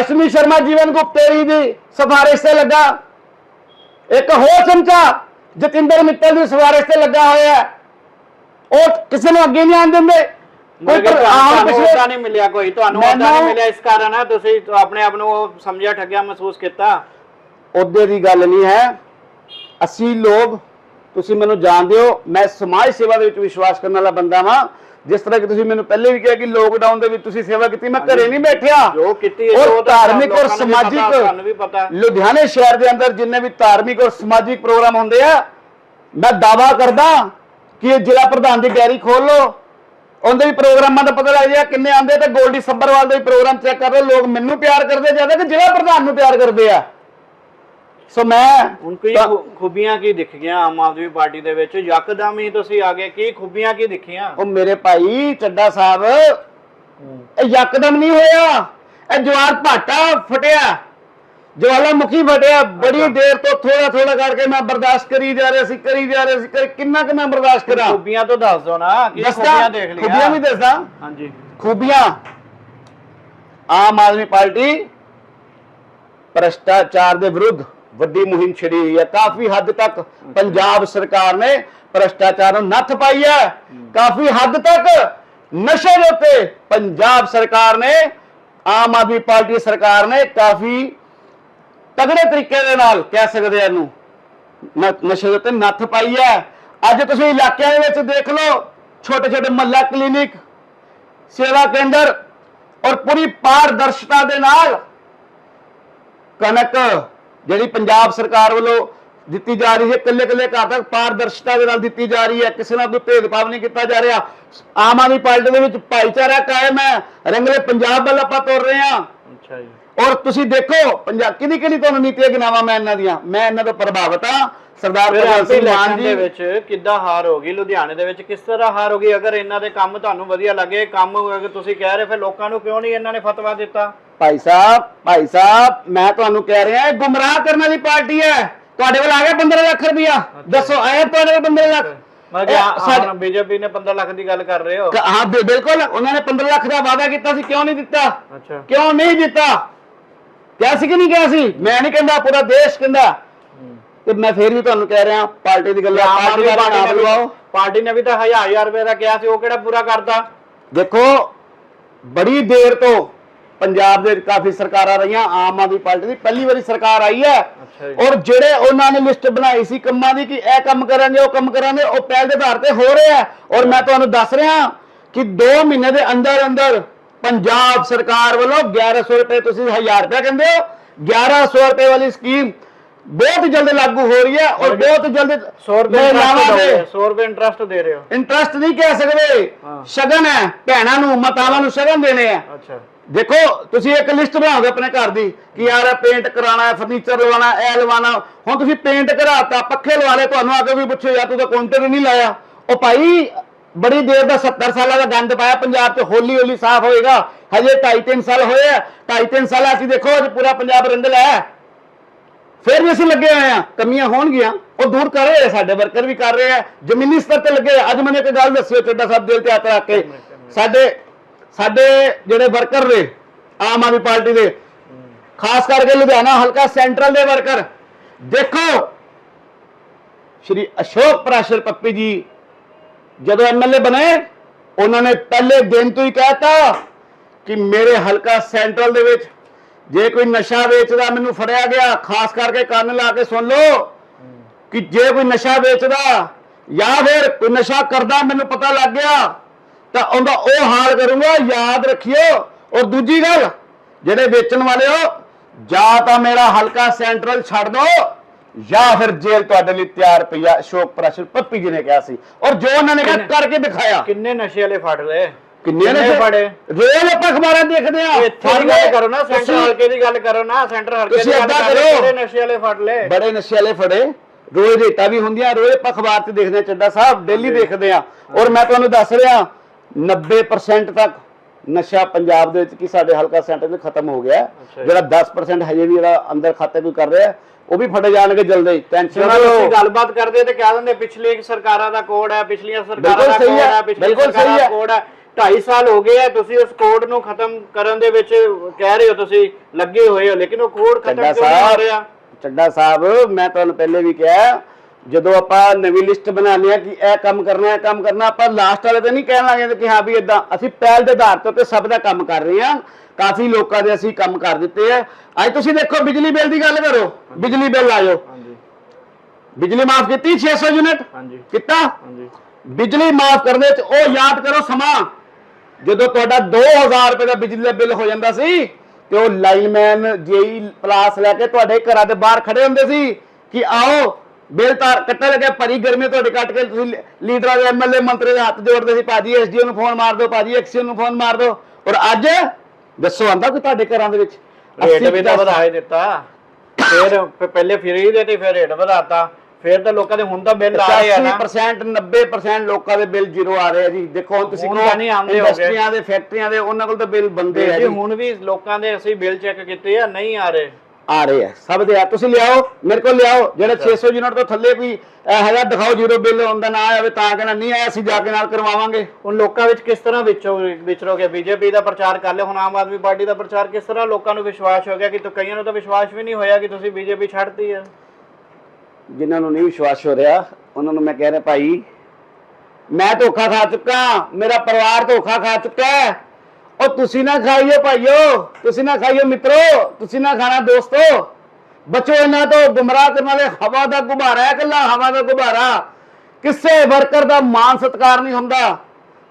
ਅਸ਼ਮੀ ਸ਼ਰਮਾ ਜੀਵਨ ਗੁਪਤੇਰੀ ਦੀ ਸਿਫਾਰਿਸ਼ ਤੇ ਲੱਗਾ। ਇੱਕ ਹੋਰ ਚਮਚਾ ਜਤਿੰਦਰ ਮਿੱਤਲ ਦੀ ਸਿਫਾਰਿਸ਼ ਤੇ ਲੱਗਾ ਹੋਇਆ। ਹੈ। ਉਹ ਕਿਸੇ ਨੂੰ ਅੱਗੇ ਨਹੀਂ ਆਣ ਦਿੰਦੇ। ਕੋਈ ਤੁਹਾਨੂੰ ਪਿਛਲੇ ਨਹੀਂ ਮਿਲਿਆ ਕੋਈ। ਤੁਹਾਨੂੰ ਉਹਦਾ ਨਹੀਂ ਮਿਲਿਆ ਇਸ ਕਾਰਨ। ਹੈ ਤੁਸੀਂ ਆਪਣੇ ਆਪ ਨੂੰ ਸਮਝਿਆ ਠੱਗਿਆ ਮਹਿਸੂਸ ਕੀਤਾ। ਉਹਦੇ ਦੀ ਗੱਲ ਨਹੀਂ ਹੈ। ਅਸੀਂ ਲੋਕ ਤੁਸੀਂ ਮੈਨੂੰ ਜਾਣਦੇ ਹੋ ਮੈਂ ਸਮਾਜ ਸੇਵਾ ਦੇ ਵਿੱਚ ਵਿਸ਼ਵਾਸ ਕਰਨ ਵਾਲਾ ਬੰਦਾ ਵਾਂ। ਜਿਸ ਤਰ੍ਹਾਂ ਕਿ ਤੁਸੀਂ ਮੈਨੂੰ ਪਹਿਲੇ ਵੀ ਕਿਹਾ ਕਿ ਲੋਕਡਾਊਨ ਦੇ ਵਿੱਚ ਤੁਸੀਂ ਸੇਵਾ ਕੀਤੀ ਮੈਂ ਘਰੇ ਨਹੀਂ ਬੈਠਿਆ। ਜੋ ਕੀਤੀ ਹੈ, ਤਾਂ ਧਾਰਮਿਕ ਔਰ ਸਮਾਜਿਕ। ਲੁਧਿਆਣੇ ਸ਼ਹਿਰ ਦੇ ਅੰਦਰ ਜਿੰਨੇ ਵੀ ਧਾਰਮਿਕ ਔਰ ਸਮਾਜਿਕ ਪ੍ਰੋਗਰਾਮ ਹੁੰਦੇ ਆ ਮੈਂ ਦਾਵਾ ਕਰਦਾ ਕਿ ਇਹ ਜ਼ਿਲ੍ਹਾ ਪ੍ਰਧਾਨ ਦੀ ਡੈਰੀ ਖੋਲ ਲਓ। ਉਹਦੇ ਵੀ ਪ੍ਰੋਗਰਾਮਾਂ ਦਾ ਪਤਾ ਲੱਗ ਜਾਏਗਾ ਕਿੰਨੇ ਆਉਂਦੇ ਤੇ ਗੋਲਡੀ ਸੱਬਰਵਾਲ ਦੇ ਵੀ ਪ੍ਰੋਗਰਾਮ ਚੈੱਕ ਕਰ ਲਓ। ਲੋਕ ਮੈਨੂੰ ਪਿਆਰ ਕਰਦੇ ਜ਼ਿਆਦਾ ਕਿ ਜ਼ਿਲ੍ਹਾ ਪ੍ਰਧਾਨ ਨੂੰ ਪਿਆਰ ਕਰਦੇ ਆ। ਸੋ ਮੈਂ ਹੁਣ ਕੀ ਤਾਂ- ਖੂ- ਖੂਬੀਆਂ ਕੀ ਦਿਖੀਆਂ ਆਮ ਆਦਮੀ ਪਾਰਟੀ ਦੇ ਵਿੱਚ? ਯਕਦਮ ਹੀ ਤੁਸੀਂ ਆ ਗਏ। ਕੀ ਖੂਬੀਆਂ ਕੀ ਦਿਖੀਆਂ? ਉਹ ਮੇਰੇ ਭਾਈ ਚੱਡਾ ਸਾਹਿਬ ਇਹ ਯਕਦਮ ਨਹੀਂ ਹੋਇਆ। ਇਹ ਜਵਾਰ ਭਾਟਾ ਫਟਿਆ। ਜਵਾਲਾਮੁਖੀ ਫਟਿਆ। ਬੜੀ ਦੇਰ ਤੋਂ ਥੋੜਾ ਥੋੜਾ ਕਰਕੇ ਮੈਂ ਬਰਦਾਸ਼ਤ ਕਰੀ ਜਾ ਰਿਹਾ ਸੀ ਕਰੀ ਜਾ ਰਿਹਾ ਸੀ ਕਰੀ- ਕਿੰਨਾ ਕਿ ਮੈਂ ਬਰਦਾਸ਼ਤ ਕਰਾਂ? ਖੂਬੀਆਂ ਤੋਂ ਦੱਸ ਦਿਓ ਨਾ ਕੀ ਖੂਬੀਆਂ ਦੇਖ ਲਿਆ ਖੂਬੀਆਂ ਵੀ ਦੱਸਦਾ ਹਾਂਜੀ। ਖੂਬੀਆਂ। ਆਮ ਆਦਮੀ ਪਾਰਟੀ ਭ੍ਰਸ਼ਟਾਚਾਰ ਦੇ ਵਿਰੁੱਧ। ਵੱਡੀ ਮੁਹਿੰਮ ਛਿੜੀ ਹੋਈ ਹੈ। ਕਾਫੀ ਹੱਦ ਤੱਕ ਪੰਜਾਬ ਸਰਕਾਰ ਨੇ ਭ੍ਰਸ਼ਟਾਚਾਰ ਨੂੰ ਨੱਥ ਪਾਈ ਹੈ। ਕਾਫੀ ਹੱਦ ਤੱਕ ਨਸ਼ੇ ਦੇ ਉੱਤੇ ਪੰਜਾਬ ਸਰਕਾਰ ਨੇ, ਆਮ ਆਦਮੀ ਪਾਰਟੀ ਸਰਕਾਰ ਨੇ ਕਾਫੀ ਤਗੜੇ ਤਰੀਕੇ ਦੇ ਨਾਲ ਕਹਿ ਸਕਦੇ ਆ ਇਹਨੂੰ ਨਸ਼ੇ ਦੇ ਉੱਤੇ ਨੱਥ ਪਾਈ ਹੈ। ਅੱਜ ਤੁਸੀਂ ਇਲਾਕਿਆਂ ਦੇ ਵਿੱਚ ਦੇਖ ਲਓ ਛੋਟੇ ਛੋਟੇ ਮੱਲਾ ਕਲੀਨਿਕ, ਸੇਵਾ ਕੇਂਦਰ ਔਰ ਪੂਰੀ ਪਾਰਦਰਸ਼ਤਾ ਦੇ ਨਾਲ ਕਣਕ ਜਿਹੜੀ ਪੰਜਾਬ ਸਰਕਾਰ ਵੱਲੋਂ ਦਿੱਤੀ ਜਾ ਰਹੀ ਹੈ ਕੱਲੇ ਕੱਲੇ ਘਰ ਤੱਕ ਪਾਰਦਰਸ਼ਤਾ ਦੇ ਨਾਲ ਦਿੱਤੀ ਜਾ ਰਹੀ ਹੈ, ਕਿਸੇ ਨਾਲ ਕੋਈ ਭੇਦਭਾਵ ਨਹੀਂ ਕੀਤਾ ਜਾ ਰਿਹਾ। ਆਮ ਆਦਮੀ ਪਾਰਟੀ ਦੇ ਵਿੱਚ ਭਾਈਚਾਰਾ ਕਾਇਮ ਹੈ। ਰੰਗਲੇ ਪੰਜਾਬ ਵੱਲ ਆਪਾਂ ਤੁਰ ਰਹੇ ਹਾਂ। ਅੱਛਾ ਜੀ। ਔਰ ਤੁਸੀਂ ਦੇਖੋ ਪੰਜਾਬ ਕਿਹਦੀ ਕਿਹਦੀ ਤੁਹਾਨੂੰ ਨੀਤੀਆਂ ਗਿਨਾਵਾਂ ਮੈਂ ਇਹਨਾਂ ਦੀਆਂ। ਮੈਂ ਇਹਨਾਂ ਤੋਂ ਪ੍ਰਭਾਵਿਤ ਹਾਂ। ਸਰਦਾਰ ਭਗਵੰਤ ਸਿੰਘ ਮਾਨ ਇਲੈਕਸ਼ਨ ਦੇ ਜੀ ਵਿੱਚ ਕਿੱਦਾਂ ਹਾਰ ਹੋ ਗਈ ਲੁਧਿਆਣੇ ਦੇ ਵਿੱਚ ਕਿਸ ਤਰ੍ਹਾਂ ਹਾਰ ਹੋ ਗਈ? ਅਗਰ ਇਹਨਾਂ ਦੇ ਕੰਮ ਤੁਹਾਨੂੰ ਵਧੀਆ ਲੱਗੇ ਕੰਮ ਅਗਰ ਤੁਸੀਂ ਕਹਿ ਰਹੇ ਫਿਰ ਲੋਕਾਂ ਨੂੰ ਕਿਉਂ ਨਹੀਂ ਇਹਨਾਂ ਨੇ ਫਤਵਾ ਦਿੱਤਾ? ਭਾਈ ਸਾਹਿਬ ਭਾਈ ਸਾਹਿਬ ਮੈਂ ਤੁਹਾਨੂੰ ਕਹਿ ਰਿਹਾ ਇਹ ਗੁੰਮਰਾਹ ਕਰਨ ਵਾਲੀ ਪਾਰਟੀ ਹੈ। ਤੁਹਾਡੇ ਕੋਲ ਆ ਗਿਆ 15 ਲੱਖ ਰੁਪਇਆ। ਦੱਸੋ ਆਇਆ ਤੁਹਾਡੇ ਕੋਲ 15 ਲੱਖ? ਮੈਂ ਬੀਜੇਪੀ ਨੇ 15 ਲੱਖ ਦੀ ਗੱਲ ਕਰ ਰਹੇ ਹੋ। ਹਾਂ ਬਿਲਕੁਲ। ਉਹਨਾਂ ਨੇ 15 ਲੱਖ ਦਾ ਵਾਅਦਾ ਕੀਤਾ ਸੀ ਕਿਉਂ ਨਹੀਂ ਦਿੱਤਾ? ਅੱਛਾ। ਕਿਉਂ ਨਹੀਂ ਦਿੱਤਾ? ਕਿਹਾ ਸੀ ਕਿ ਨਹੀਂ ਕਿਹਾ ਸੀ? ਮੈਂ ਨਹੀਂ ਕਹਿੰਦਾ ਪੂਰਾ ਦੇਸ਼ ਕਹਿੰਦਾ। ਤੇ ਮੈਂ ਫੇਰ ਵੀ ਤੁਹਾਨੂੰ ਕਹਿ ਰਿਹਾ ਪਾਰਟੀ ਦੀ ਗੱਲ ਪਾਰਟੀ ਦਾ ਨਾਮ ਨੇ ਵੀ ਲਵਾਓ। ਪਾਰਟੀ ਨੇ ਵੀ ਤਾਂ ਹਜ਼ਾਰ ਹਜ਼ਾਰ ਰੁਪਏ ਦਾ ਕਿਹਾ ਸੀ ਉਹ ਕਿਹੜਾ ਪੂਰਾ ਕਰਤਾ ਦੇਖੋ ਬੜੀ ਦੇਰ ਤੋਂ ਪੰਜਾਬ ਦੇ ਕਾਫੀ ਸਰਕਾਰਾਂ ਰਹੀਆਂ ਆਮ ਆਦਮੀ ਪਾਰਟੀ ਦੀ। ਪਹਿਲੀ ਵਾਰੀ ਸਰਕਾਰ ਆਈ ਹੈ। ਔਰ ਜਿਹੜੇ ਉਹਨਾਂ ਨੇ ਲਿਸਟ ਬਣਾਈ ਸੀ ਕੰਮਾਂ ਦੀ ਕਿ ਇਹ ਕੰਮ ਕਰਾਂਗੇ ਉਹ ਕੰਮ ਕਰਾਂਗੇ ਉਹ ਪਹਿਲ ਦੇ ਆਧਾਰ ਤੇ ਹੋ ਰਿਹਾ ਔਰ ਮੈਂ ਤੁਹਾਨੂੰ ਦੱਸ ਰਿਹਾ ਕਿ 2 ਮਹੀਨੇ ਦੇ ਅੰਦਰ ਅੰਦਰ ਪੰਜਾਬ ਸਰਕਾਰ ਵੱਲੋਂ 1100 ਰੁਪਏ ਤੁਸੀਂ 1000 ਰੁਪਏ ਕਹਿੰਦੇ ਹੋ 1100 ਰੁਪਏ ਵਾਲੀ ਸਕੀਮ ਬਹੁਤ ਜਲਦ ਲਾਗੂ ਹੋ ਰਹੀ ਹੈ ਔਰ ਬਹੁਤ ਜਲਦ 100 ਰੁਪਏ ਇੰਟਰਸਟ ਦੇ 100 ਰੁਪਏ ਇੰਟਰਸਟ ਦੇ ਰਹੇ ਹੋ। ਇੰਟਰਸਟ ਨਹੀਂ ਕਹਿ ਸਕਦੇ। ਸ਼ਗਨ ਹੈ ਭੈਣਾਂ ਨੂੰ ਮਾਤਾਵਾਂ ਨੂੰ ਸ਼ਗਨ ਦੇਣੇ ਆ ਅੱਛਾ। ਦੇਖੋ ਤੁਸੀਂ ਇੱਕ ਲਿਸਟ ਬਣਾਓਗੇ ਆਪਣੇ ਘਰ ਦੀ ਕਿ ਯਾਰ ਇਹ ਪੇਂਟ ਕਰਾਣਾ ਹੈ ਫਰਨੀਚਰ ਲਵਾਉਣਾ ਇਹ ਲਵਾਉਣਾ। ਹੁਣ ਤੁਸੀਂ ਪੇਂਟ ਕਰਾਤਾ ਪੱਖੇ ਲਵਾ ਲਏ ਤੁਹਾਨੂੰ ਆ ਕੇ ਵੀ ਪੁੱਛੋ ਯਾਰ ਤੂੰ ਤਾਂ ਕਾਊਂਟਰ ਹੀ ਨਹੀਂ ਲਾਇਆ। ਉਹ ਭਾਈ ਬੜੀ ਦੇਰ ਦਾ 70 ਸਾਲਾਂ ਦਾ ਗੰਦ ਪਾਇਆ, ਪੰਜਾਬ 'ਚ ਹੌਲੀ ਹੌਲੀ ਸਾਫ਼ ਹੋਏਗਾ। ਹਜੇ 2.5 3 ਸਾਲ ਹੋਏ ਆ 2.5 3 ਸਾਲ ਅਸੀਂ ਦੇਖੋ, ਅੱਜ ਪੂਰਾ ਪੰਜਾਬ ਰੰਡਲ ਹੈ। ਫਿਰ ਵੀ ਅਸੀਂ ਲੱਗੇ ਹੋਏ ਆ, ਕਮੀਆਂ ਹੋਣਗੀਆਂ, ਉਹ ਦੂਰ ਕਰ ਰਹੇ ਆ, ਸਾਡੇ ਵਰਕਰ ਵੀ ਕਰ ਰਹੇ ਆ, ਜ਼ਮੀਨੀ ਸਤਰ ਤੇ ਲੱਗੇ ਅੱਜ ਮੈਨੂੰ ਇੱਕ ਗੱਲ ਦੱਸਿਓ ਚੱਡਾ ਸਾਹਿਬ ਦਿਲ ਤੇ ਹੱਥ ਰੱਖ ਕੇ। ਸਾਡੇ ਸਾਡੇ ਜਿਹੜੇ ਵਰਕਰ ਨੇ, ਆਮ ਆਦਮੀ ਪਾਰਟੀ ਦੇ, ਖਾਸ ਕਰਕੇ ਲੁਧਿਆਣਾ ਹਲਕਾ ਸੈਂਟਰਲ ਦੇ ਵਰਕਰ, ਦੇਖੋ, ਸ਼੍ਰੀ ਅਸ਼ੋਕ ਪ੍ਰਾਸ਼ਰ ਪੱਪੀ ਜੀ ਜਦੋਂ ਐਮਐਲਏ ਬਣੇ, ਉਹਨਾਂ ਨੇ ਪਹਿਲੇ ਦਿਨ ਤੋਂ ਹੀ ਕਹਿਤਾ ਕਿ ਮੇਰੇ ਹਲਕਾ ਸੈਂਟਰਲ ਦੇ ਵਿੱਚ ਜੇ ਕੋਈ ਨਸ਼ਾ ਵੇਚਦਾ ਮੈਨੂੰ ਫੜਿਆ ਗਿਆ, ਖਾਸ ਕਰਕੇ ਕੰਨ ਲਾ ਕੇ ਸੁਣ ਲਓ ਕਿ ਜੇ ਕੋਈ ਨਸ਼ਾ ਵੇਚਦਾ ਜਾਂ ਫਿਰ ਕੋਈ ਨਸ਼ਾ ਕਰਦਾ ਮੈਨੂੰ ਪਤਾ ਲੱਗ ਗਿਆ, ਤਾਂ ਉਹਦਾ ਉਹ ਹਾਲ ਕਰੂੰਗਾ, ਯਾਦ ਰੱਖਿਓ। ਔਰ ਦੂਜੀ ਗੱਲ, ਜਿਹੜੇ ਵੇਚਣ ਵਾਲੇ ਹੋ, ਜਾਂ ਤਾਂ ਮੇਰਾ ਹਲਕਾ ਸੈਂਟਰਲ ਛੱਡ ਦਿਓ। ਜਾਂ ਫਿਰ ਜੇਲ੍ਹ ਤੁਹਾਡੇ ਲਈ ਤਿਆਰ ਪਈ ਆ ਅਸ਼ੋਕ ਪ੍ਰਾਸ਼ਰ ਪੱਪੀ ਜੀ ਨੇ ਕਿਹਾ ਸੀ। ਔਰ ਜੋ ਉਹਨਾਂ ਨੇ ਕਿਹਾ ਕਰਕੇ ਦਿਖਾਇਆ। ਕਿੰਨੇ ਨਸ਼ੇ ਵਾਲੇ ਫੜ ਲਏ? ਕਿੰਨੇ ਨੇ ਫੜੇ? ਰੋਜ਼ ਆਪਾਂ ਅਖਬਾਰਾਂ 'ਚ ਦੇਖਦੇ ਆ ਇੱਥੇ ਦੀ ਗੱਲ ਕਰੋ ਨਾ ਸੈਂਟਰ ਹਲਕੇ ਦੀ ਗੱਲ ਕਰੋ ਨਾ ਸੈਂਟਰ ਹਲਕੇ ਦੀ ਗੱਲ ਕਰੋ। ਕਿਹੜੇ ਨਸ਼ੇ ਵਾਲੇ ਫੜ ਲਏ। ਬੜੇ ਨਸ਼ੇ ਵਾਲੇ ਫੜੇ। ਰੋਜ਼ ਰੇਟਾਂ ਵੀ ਹੁੰਦੀਆਂ ਰੋਜ਼ ਆਪਾਂ ਅਖਬਾਰ 'ਚ ਦੇਖਦੇ ਆ ਚੱਡਾ ਸਾਹਿਬ ਡੇਲੀ ਦੇਖਦੇ ਆ ਔਰ ਮੈਂ ਤੁਹਾਨੂੰ ਦੱਸ ਰਿਹਾ 90% ਤੱਕ ਨਸ਼ਾ ਪੰਜਾਬ ਦੇ ਵਿੱਚ ਕੀ ਸਾਡੇ ਹਲਕਾ ਸੈਂਟਰ 'ਚ ਖਤਮ ਹੋ ਗਿਆ। ਜਿਹੜਾ 10% ਹਜੇ ਵੀ ਜਿਹੜਾ ਅੰਦਰ ਖਾਤੇ ਕੋਈ ਕਰ ਰਿਹਾ ਉਹ ਵੀ ਫੜੇ ਜਾਣਗੇ ਜਲਦੀ। ਟੈਨਸ਼ਨ ਨਾ ਲਓ। ਗੱਲਬਾਤ ਕਰਦੇ ਤੇ ਕਹਿ ਦਿੰਦੇ ਪਿਛਲੀ ਸਰਕਾਰਾਂ ਦਾ ਕੋਡ ਹੈ ਪਿਛਲੀਆਂ ਸਰਕਾਰਾਂ ਦਾ ਕੋਡ ਹੈ, ਪਿਛਲੀ ਬਿਲਕੁਲ ਸਰਕਾਰਾਂ ਸਹੀ ਦਾ। ਕੋਡ ਹੈ। 2.5 ਸਾਲ ਹੋ ਗਏ ਆ ਤੁਸੀਂ ਉਸ ਕੋਡ ਨੂੰ ਖਤਮ ਕਰਨ ਦੇ ਵਿੱਚ ਕਹਿ ਰਹੇ ਹੋ ਤੁਸੀਂ ਲੱਗੇ ਹੋਏ ਹੋ ਲੇਕਿਨ ਉਹ ਕੋਡ ਖਤਮ ਕਿਉਂ ਨਹੀਂ ਹੋ ਰਿਹਾ? ਚੱਡਾ ਸਾਹਿਬ ਮੈਂ ਤੁਹਾਨੂੰ ਪਹਿਲੇ ਵੀ ਕਿਹਾ ਜਦੋਂ ਆਪਾਂ ਨਵੀਂ ਲਿਸਟ ਬਣਾਉਂਦੇ ਆ ਕਿ ਇਹ ਕੰਮ ਕਰਨਾ ਇਹ ਕੰਮ ਕਰਨਾ ਆਪਾਂ ਲਾਸਟ ਵਾਲੇ ਤੇ ਨਹੀਂ ਕਹਿਣ ਲੱਗੇ ਕਿ ਹਾਂ ਵੀ ਇਦਾਂ ਅਸੀਂ ਪਹਿਲ ਦੇ ਆਧਾਰ ਤੇ ਸਭ ਦਾ ਕੰਮ ਕਰ ਰਹੇ ਹਾਂ। ਕਾਫੀ ਲੋਕਾਂ ਦੇ ਅਸੀਂ ਕੰਮ ਕਰ ਦਿੱਤੇ ਆ। ਅੱਜ ਤੁਸੀਂ ਦੇਖੋ ਬਿਜਲੀ ਬਿੱਲ ਦੀ ਗੱਲ ਕਰੋ। ਬਿਜਲੀ ਬਿੱਲ ਆਇਓ ਹਾਂਜੀ। ਬਿਜਲੀ ਮਾਫ ਕੀਤੀ 600 ਯੂਨਿਟ? ਹਾਂਜੀ। ਕੀਤਾ? ਹਾਂਜੀ। ਬਿਜਲੀ ਮਾਫ ਕਰਨੇ ਚ ਉਹ ਯਾਦ ਕਰੋ ਸਮਾਂ। ਜਦੋਂ ਤੁਹਾਡਾ 2000 ਰੁਪਏ ਦਾ ਬਿਜਲੀ ਦਾ ਬਿੱਲ ਹੋ ਜਾਂਦਾ ਸੀ ਤੇ ਉਹ ਲਾਈਨਮੈਨ ਜੇਈ ਪਲਾਸ ਲੈ ਕੇ ਤੁਹਾਡੇ ਘਰਾਂ ਦੇ ਬਾਹਰ ਖੜੇ ਹੁੰਦੇ ਸੀ ਕਿ ਆਓ ਬਿੱਲ ਤਾਰ ਕੱਟਣ ਲੱਗੇ ਭਰੀ ਗਰਮੀ ਤੁਹਾਡੇ ਕੱਟ ਕੇ ਤੁਸੀਂ ਲੀਡਰਾਂ ਦੇ ਐਮਐਲਏ ਮੰਤਰੀ ਦੇ ਹੱਥ ਜੋੜਦੇ ਸੀ ਭਾਜੀ ਐਸਡੀਓ ਨੂੰ ਫੋਨ ਮਾਰ ਦਿਓ ਭਾਜੀ ਐਕਸੀਓ ਨੂੰ ਫੋਨ ਮਾਰ ਦਿਓ। ਔਰ ਅੱਜ ਦੱਸੋ ਆਂਦਾ ਕੋਈ ਤੁਹਾਡੇ ਘਰਾਂ ਦੇ ਵਿੱਚ? ਰੇਟ 80 ਵੀ ਤਾਂ ਵਧਾ ਹੀ ਦਿੱਤਾ। ਫਿਰ ਪਹਿਲੇ ਫ੍ਰੀ ਦੇ ਤੇ ਫਿਰ ਰੇਟ ਵਧਾਤਾ। ਫਿਰ ਤਾਂ ਲੋਕਾਂ ਦੇ ਹੁਣ ਤਾਂ ਬਿੱਲ ਆ ਰਹੇ ਆ ਨਾ। 80% 90% ਲੋਕਾਂ ਦੇ ਬਿੱਲ ਜ਼ੀਰੋ ਆ ਰਹੇ ਆ ਜੀ। ਦੇਖੋ ਹੁਣ ਤੁਸੀਂ ਤਾਂ ਨਹੀਂ ਆਉਂਦੇ ਹੋ ਗਏ। ਇੰਡਸਟਰੀਆਂ ਦੇ ਫੈਕਟਰੀਆਂ ਦੇ ਉਹਨਾਂ ਕੋਲ ਤਾਂ ਬਿੱਲ ਬੰਦੇ ਆ ਜੀ। ਹੁਣ ਵੀ ਲੋਕਾਂ ਦੇ ਅਸੀਂ ਬਿੱਲ ਚੈੱਕ ਕੀਤੇ ਆ ਨਹੀਂ ਆ ਰਹੇ। ਆ ਰਹੇ ਆ। ਸਭ ਦੇ ਆ। ਤੁਸੀਂ ਲਿਆਓ ਮੇਰੇ ਕੋਲ ਲਿਆਓ। ਜਿਹੜੇ 600 ਯੂਨਿਟ ਤੋਂ ਥੱਲੇ ਕੋਈ ਹੈਗਾ ਦਿਖਾਓ ਜ਼ੀਰੋ ਬਿੱਲ ਹੁੰਦਾ ਨਾ ਆਵੇ ਤਾਂ ਕਹਿੰਦਾ ਨਹੀਂ ਆਇਆ ਅਸੀਂ ਜਾ ਕੇ ਨਾਲ ਕਰਵਾਵਾਂਗੇ। ਹੁਣ ਲੋਕਾਂ ਵਿੱਚ ਕਿਸ ਤਰ੍ਹਾਂ ਵਿਚੋ ਵਿਚਰੋਗੇ? ਬੀਜੇਪੀ ਦਾ ਪ੍ਰਚਾਰ ਕਰ ਲਿਆ ਹੁਣ ਆਮ ਆਦਮੀ ਪਾਰਟੀ ਦਾ ਪ੍ਰਚਾਰ ਕਿਸ ਤਰ੍ਹਾਂ ਲੋਕਾਂ ਨੂੰ ਵਿਸ਼ਵਾਸ ਹੋ ਗਿਆ ਕਿ ਤਾਂ ਕਈਆਂ ਨੂੰ ਤਾਂ ਵਿਸ਼ਵਾਸ ਵੀ ਨਹੀਂ ਹੋਇਆ ਕਿ ਤੁਸੀਂ ਬੀਜੇਪੀ ਛੱਡਤੀ ਹੈ ਜਿਨ੍ਹਾਂ ਨੂੰ ਨਹੀਂ ਵਿਸ਼ਵਾਸ ਹੋ ਰਿਹਾ ਉਹਨਾਂ ਨੂੰ ਮੈਂ ਕਹਿ ਰਿਹਾ ਭਾਈ ਮੈਂ ਧੋਖਾ ਖਾ ਚੁੱਕਾ ਮੇਰਾ ਪਰਿਵਾਰ ਧੋਖਾ ਖਾ ਚੁੱਕਾ ਹੈ। ਉਹ ਤੁਸੀਂ ਨਾ ਖਾਈਓ ਭਾਈਓ ਤੁਸੀਂ ਨਾ ਖਾਈਓ ਮਿੱਤਰੋ ਤੁਸੀਂ ਨਾ ਖਾਣਾ ਦੋਸਤੋ। ਬਚੋ ਇਹਨਾਂ ਤੋਂ ਗੁੰਮਰਾਹ ਕਰਨ ਵਾਲੇ ਹਵਾ ਦਾ ਗੁਬਾਰਾ ਹੈ ਇਕੱਲਾ ਹਵਾ ਦਾ ਗੁਬਾਰਾ। ਕਿਸੇ ਵਰਕਰ ਦਾ ਮਾਨ ਸਤਕਾਰ ਨਹੀਂ ਹੁੰਦਾ।